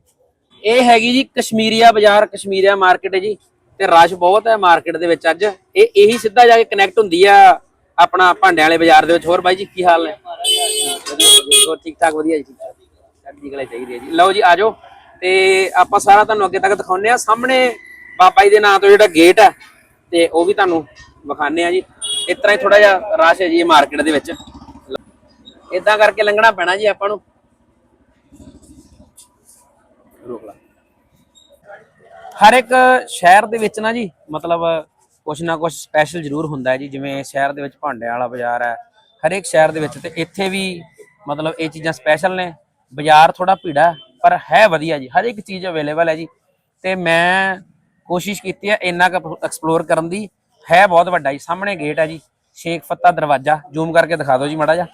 B: ਇਹ ਹੈਗੀ ਜੀ ਕਸ਼ਮੀਰੀਆ ਬਾਜ਼ਾਰ, ਕਸ਼ਮੀਰੀਆ ਮਾਰਕੀਟ ਹੈ ਜੀ। ਤੇ ਰਸ਼ ਬਹੁਤ ਹੈ ਮਾਰਕੀਟ ਦੇ ਵਿੱਚ ਅੱਜ। ਇਹ ਇਹੀ ਸਿੱਧਾ ਜਾ ਕੇ ਕਨੈਕਟ ਹੁੰਦੀ ਆ ਆਪਣਾ ਭਾਂਡਿਆਂ ਵਾਲੇ ਬਾਜ਼ਾਰ ਦੇ ਵਿੱਚ। ਹੋਰ ਬਾਈ ਜੀ ਕੀ ਹਾਲ ਨੇ? ਹੋਰ ਠੀਕ ਠਾਕ ਵਧੀਆ ਜੀ ਚੜ੍ਹਦੀ ਕਲਾ ਚਾਹੀਦੀ ਹੈ ਜੀ। ਲਓ ਜੀ ਆਜੋ ਤੇ ਆਪਾਂ ਸਾਰਾ ਤੁਹਾਨੂੰ ਅੱਗੇ ਤੱਕ ਦਿਖਾਉਂਦੇ ਆ। ਸਾਹਮਣੇ ਬਾਬਾ ਜੀ ਦੇ ਨਾਂ ਤੋਂ ਜਿਹੜਾ ਗੇਟ ਹੈ ਤੇ ਉਹ ਵੀ ਤੁਹਾਨੂੰ ਵਿਖਾਣੇ ਆ ਜੀ। ਇਸ ਤਰ੍ਹਾਂ ਹੀ ਥੋੜਾ ਜਿਹਾ ਰਸ਼ ਹੈ ਜੀ ਮਾਰਕੀਟ ਦੇ ਵਿੱਚ। ਇਦਾਂ ਕਰਕੇ ਲੰਘਣਾ ਪੈਣਾ ਜੀ ਆਪਾਂ ਨੂੰ। ਰੋਕ ਲਾ। ਹਰ ਇੱਕ ਸ਼ਹਿਰ ਦੇ ਵਿੱਚ ਨਾ ਜੀ, ਮਤਲਬ ਕੁਛ ਨਾ ਕੁਛ ਸਪੈਸ਼ਲ ਜ਼ਰੂਰ ਹੁੰਦਾ ਹੈ ਜੀ, ਜਿਵੇਂ ਸ਼ਹਿਰ ਦੇ ਵਿੱਚ ਭਾਂਡਿਆਂ ਵਾਲਾ ਬਾਜ਼ਾਰ ਹੈ ਹਰੇਕ ਸ਼ਹਿਰ ਦੇ ਵਿੱਚ ਤੇ ਇੱਥੇ ਵੀ ਮਤਲਬ ਇਹ ਚੀਜ਼ਾਂ ਸਪੈਸ਼ਲ ਨੇ, ਬਾਜ਼ਾਰ ਥੋੜਾ ਭੀੜਾ ਪਰ ਹੈ ਵਧੀਆ ਜੀ, ਹਰ ਇੱਕ ਚੀਜ਼ ਅਵੇਲੇਬਲ ਹੈ ਜੀ, ਤੇ ਮੈਂ ਕੋਸ਼ਿਸ਼ ਕੀਤੀ ਹੈ ਇੰਨਾ ਕੁ ਐਕਸਪਲੋਰ ਕਰਨ ਦੀ, ਹੈ ਬਹੁਤ ਵੱਡਾ ਜੀ, ਸਾਹਮਣੇ ਗੇਟ ਹੈ ਜੀ, ਸ਼ੇਖ ਫੱਤਾ ਦਰਵਾਜ਼ਾ ਜ਼ੂਮ ਕਰਕੇ ਦਿਖਾ ਦਿਓ ਜੀ ਮਾੜਾ ਜਿਹਾ,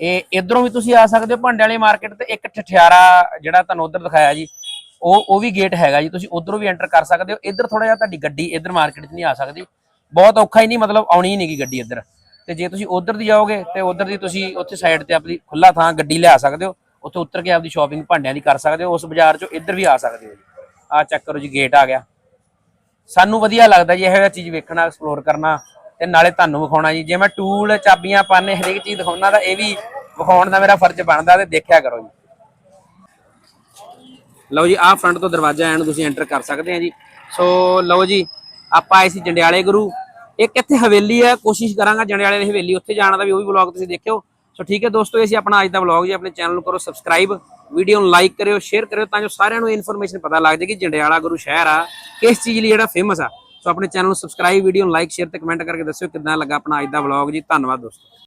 B: ਇਹ ਇਧਰੋਂ ਵੀ ਤੁਸੀਂ ਆ ਸਕਦੇ ਹੋ ਭਾਂਡੇ ਵਾਲੀ ਮਾਰਕੀਟ ਤੇ ਇੱਕ ਠਠਿਆਰਾ ਜਿਹੜਾ ਤੁਹਾਨੂੰ ਉਧਰ ਦਿਖਾਇਆ ਜੀ ਉਹ ਉਹ ਵੀ ਗੇਟ ਹੈਗਾ ਜੀ, ਤੁਸੀਂ ਉਧਰੋਂ ਵੀ ਐਂਟਰ ਕਰ ਸਕਦੇ ਹੋ। ਇੱਧਰ ਥੋੜਾ ਜਿਹਾ ਤੁਹਾਡੀ ਗੱਡੀ ਇੱਧਰ ਮਾਰਕੀਟ 'ਚ ਨਹੀਂ ਆ ਸਕਦੀ। ਬਹੁਤ ਔਖਾ ਹੀ ਨਹੀਂ, ਮਤਲਬ ਆਉਣੀ ਹੀ ਨਹੀਂਗੀ ਗੱਡੀ ਇੱਧਰ। ਤੇ ਜੇ ਤੁਸੀਂ ਉਧਰ ਦੀ ਜਾਓਗੇ ਤੇ ਉਧਰ ਦੀ ਤੁਸੀਂ ਉੱਥੇ ਸਾਈਡ ਤੇ ਆਪਣੀ ਖੁੱਲਾ ਥਾਂ ਗੱਡੀ ਲਿਆ ਸਕਦੇ ਹੋ। ਉੱਥੇ ਉਤਰ ਕੇ ਆਪਦੀ ਸ਼ਾਪਿੰਗ ਭਾਂਡਿਆਂ ਦੀ ਕਰ ਸਕਦੇ ਹੋ। ਉਸ ਬਾਜ਼ਾਰ 'ਚੋਂ ਇੱਧਰ ਵੀ ਆ ਸਕਦੇ ਹੋ ਜੀ। ਆ ਚੈੱਕ ਕਰੋ ਜੀ ਗੇਟ ਆ ਗਿਆ। ਸਾਨੂੰ ਵਧੀਆ ਲੱਗਦਾ ਜੀ, ਇਹੋ ਜਿਹਾ ਚੀਜ਼ ਵੇਖਣਾ ਐਕਸਪਲੋਰ ਕਰਨਾ ਤੇ ਨਾਲੇ ਤੁਹਾਨੂੰ ਵਿਖਾਉਣਾ ਜੀ। ਜੇ ਮੈਂ ਟੂਲ ਚਾਬੀਆਂ, ਪਾਨੇ ਹਰੇਕ ਚੀਜ਼ ਦਿਖਾਉਣਾ ਤਾਂ ਇਹ ਵੀ ਵਿਖਾਉਣ ਦਾ ਮੇਰਾ ਫਰਜ਼ ਬਣਦਾ ਤੇ ਦੇਖਿਆ ਕਰੋ ਜੀ। ਲਓ ਜੀ, ਆਹ ਫਰੰਟ ਤੋਂ ਦਰਵਾਜ਼ਾ ਐਨ ਤੁਸੀਂ ਐਂਟਰ ਕਰ ਸਕਦੇ ਆ ਜੀ। ਸੋ ਲਓ ਜੀ, ਆਪਾਂ ਆਏ ਸੀ ਜੰਡਿਆਲੇ ਗੁਰੂ। ਇੱਕ ਇੱਥੇ ਹਵੇਲੀ ਹੈ ਕੋਸ਼ਿਸ਼ ਕਰਾਂਗਾ ਜੰਡਿਆਲੇ ਦੀ ਹਵੇਲੀ ਉੱਥੇ ਜਾਣ ਦਾ ਵੀ, ਉਹ ਵੀ ਵਲੌਗ ਤੁਸੀਂ ਦੇਖਿਓ। ਸੋ ਠੀਕ ਹੈ ਦੋਸਤੋ, ਇਹ ਸੀ ਆਪਣਾ ਅੱਜ ਦਾ ਵਲੌਗ ਜੀ। ਆਪਣੇ ਚੈਨਲ ਨੂੰ ਕਰੋ ਸਬਸਕ੍ਰਾਈਬ ਵੀਡੀਓ ਨੂੰ ਲਾਈਕ ਕਰਿਓ ਸ਼ੇਅਰ ਕਰਿਓ, ਤਾਂ ਜੋ ਸਾਰਿਆਂ ਨੂੰ ਇਨਫੋਰਮੇਸ਼ਨ ਪਤਾ ਲੱਗ ਜਾਏ ਕਿ ਜੰਡਿਆਲਾ ਗੁਰੂ ਸ਼ਹਿਰ ਆ, ਕਿਸ ਚੀਜ਼ ਲਈ ਜਿਹੜਾ ਫੇਮਸ ਆ। ਸੋ ਆਪਣੇ ਚੈਨਲ ਨੂੰ ਸਬਸਕ੍ਰਾਈਬ ਵੀਡੀਓ ਨੂੰ ਲਾਈਕ ਸ਼ੇਅਰ ਤੇ ਕਮੈਂਟ ਕਰਕੇ ਦੱਸਿਓ ਕਿੱਦਾਂ ਲੱਗਾ ਆਪਣਾ ਅੱਜ ਦਾ ਵਲੌਗ ਜੀ। ਧੰਨਵਾਦ ਦੋਸਤੋ।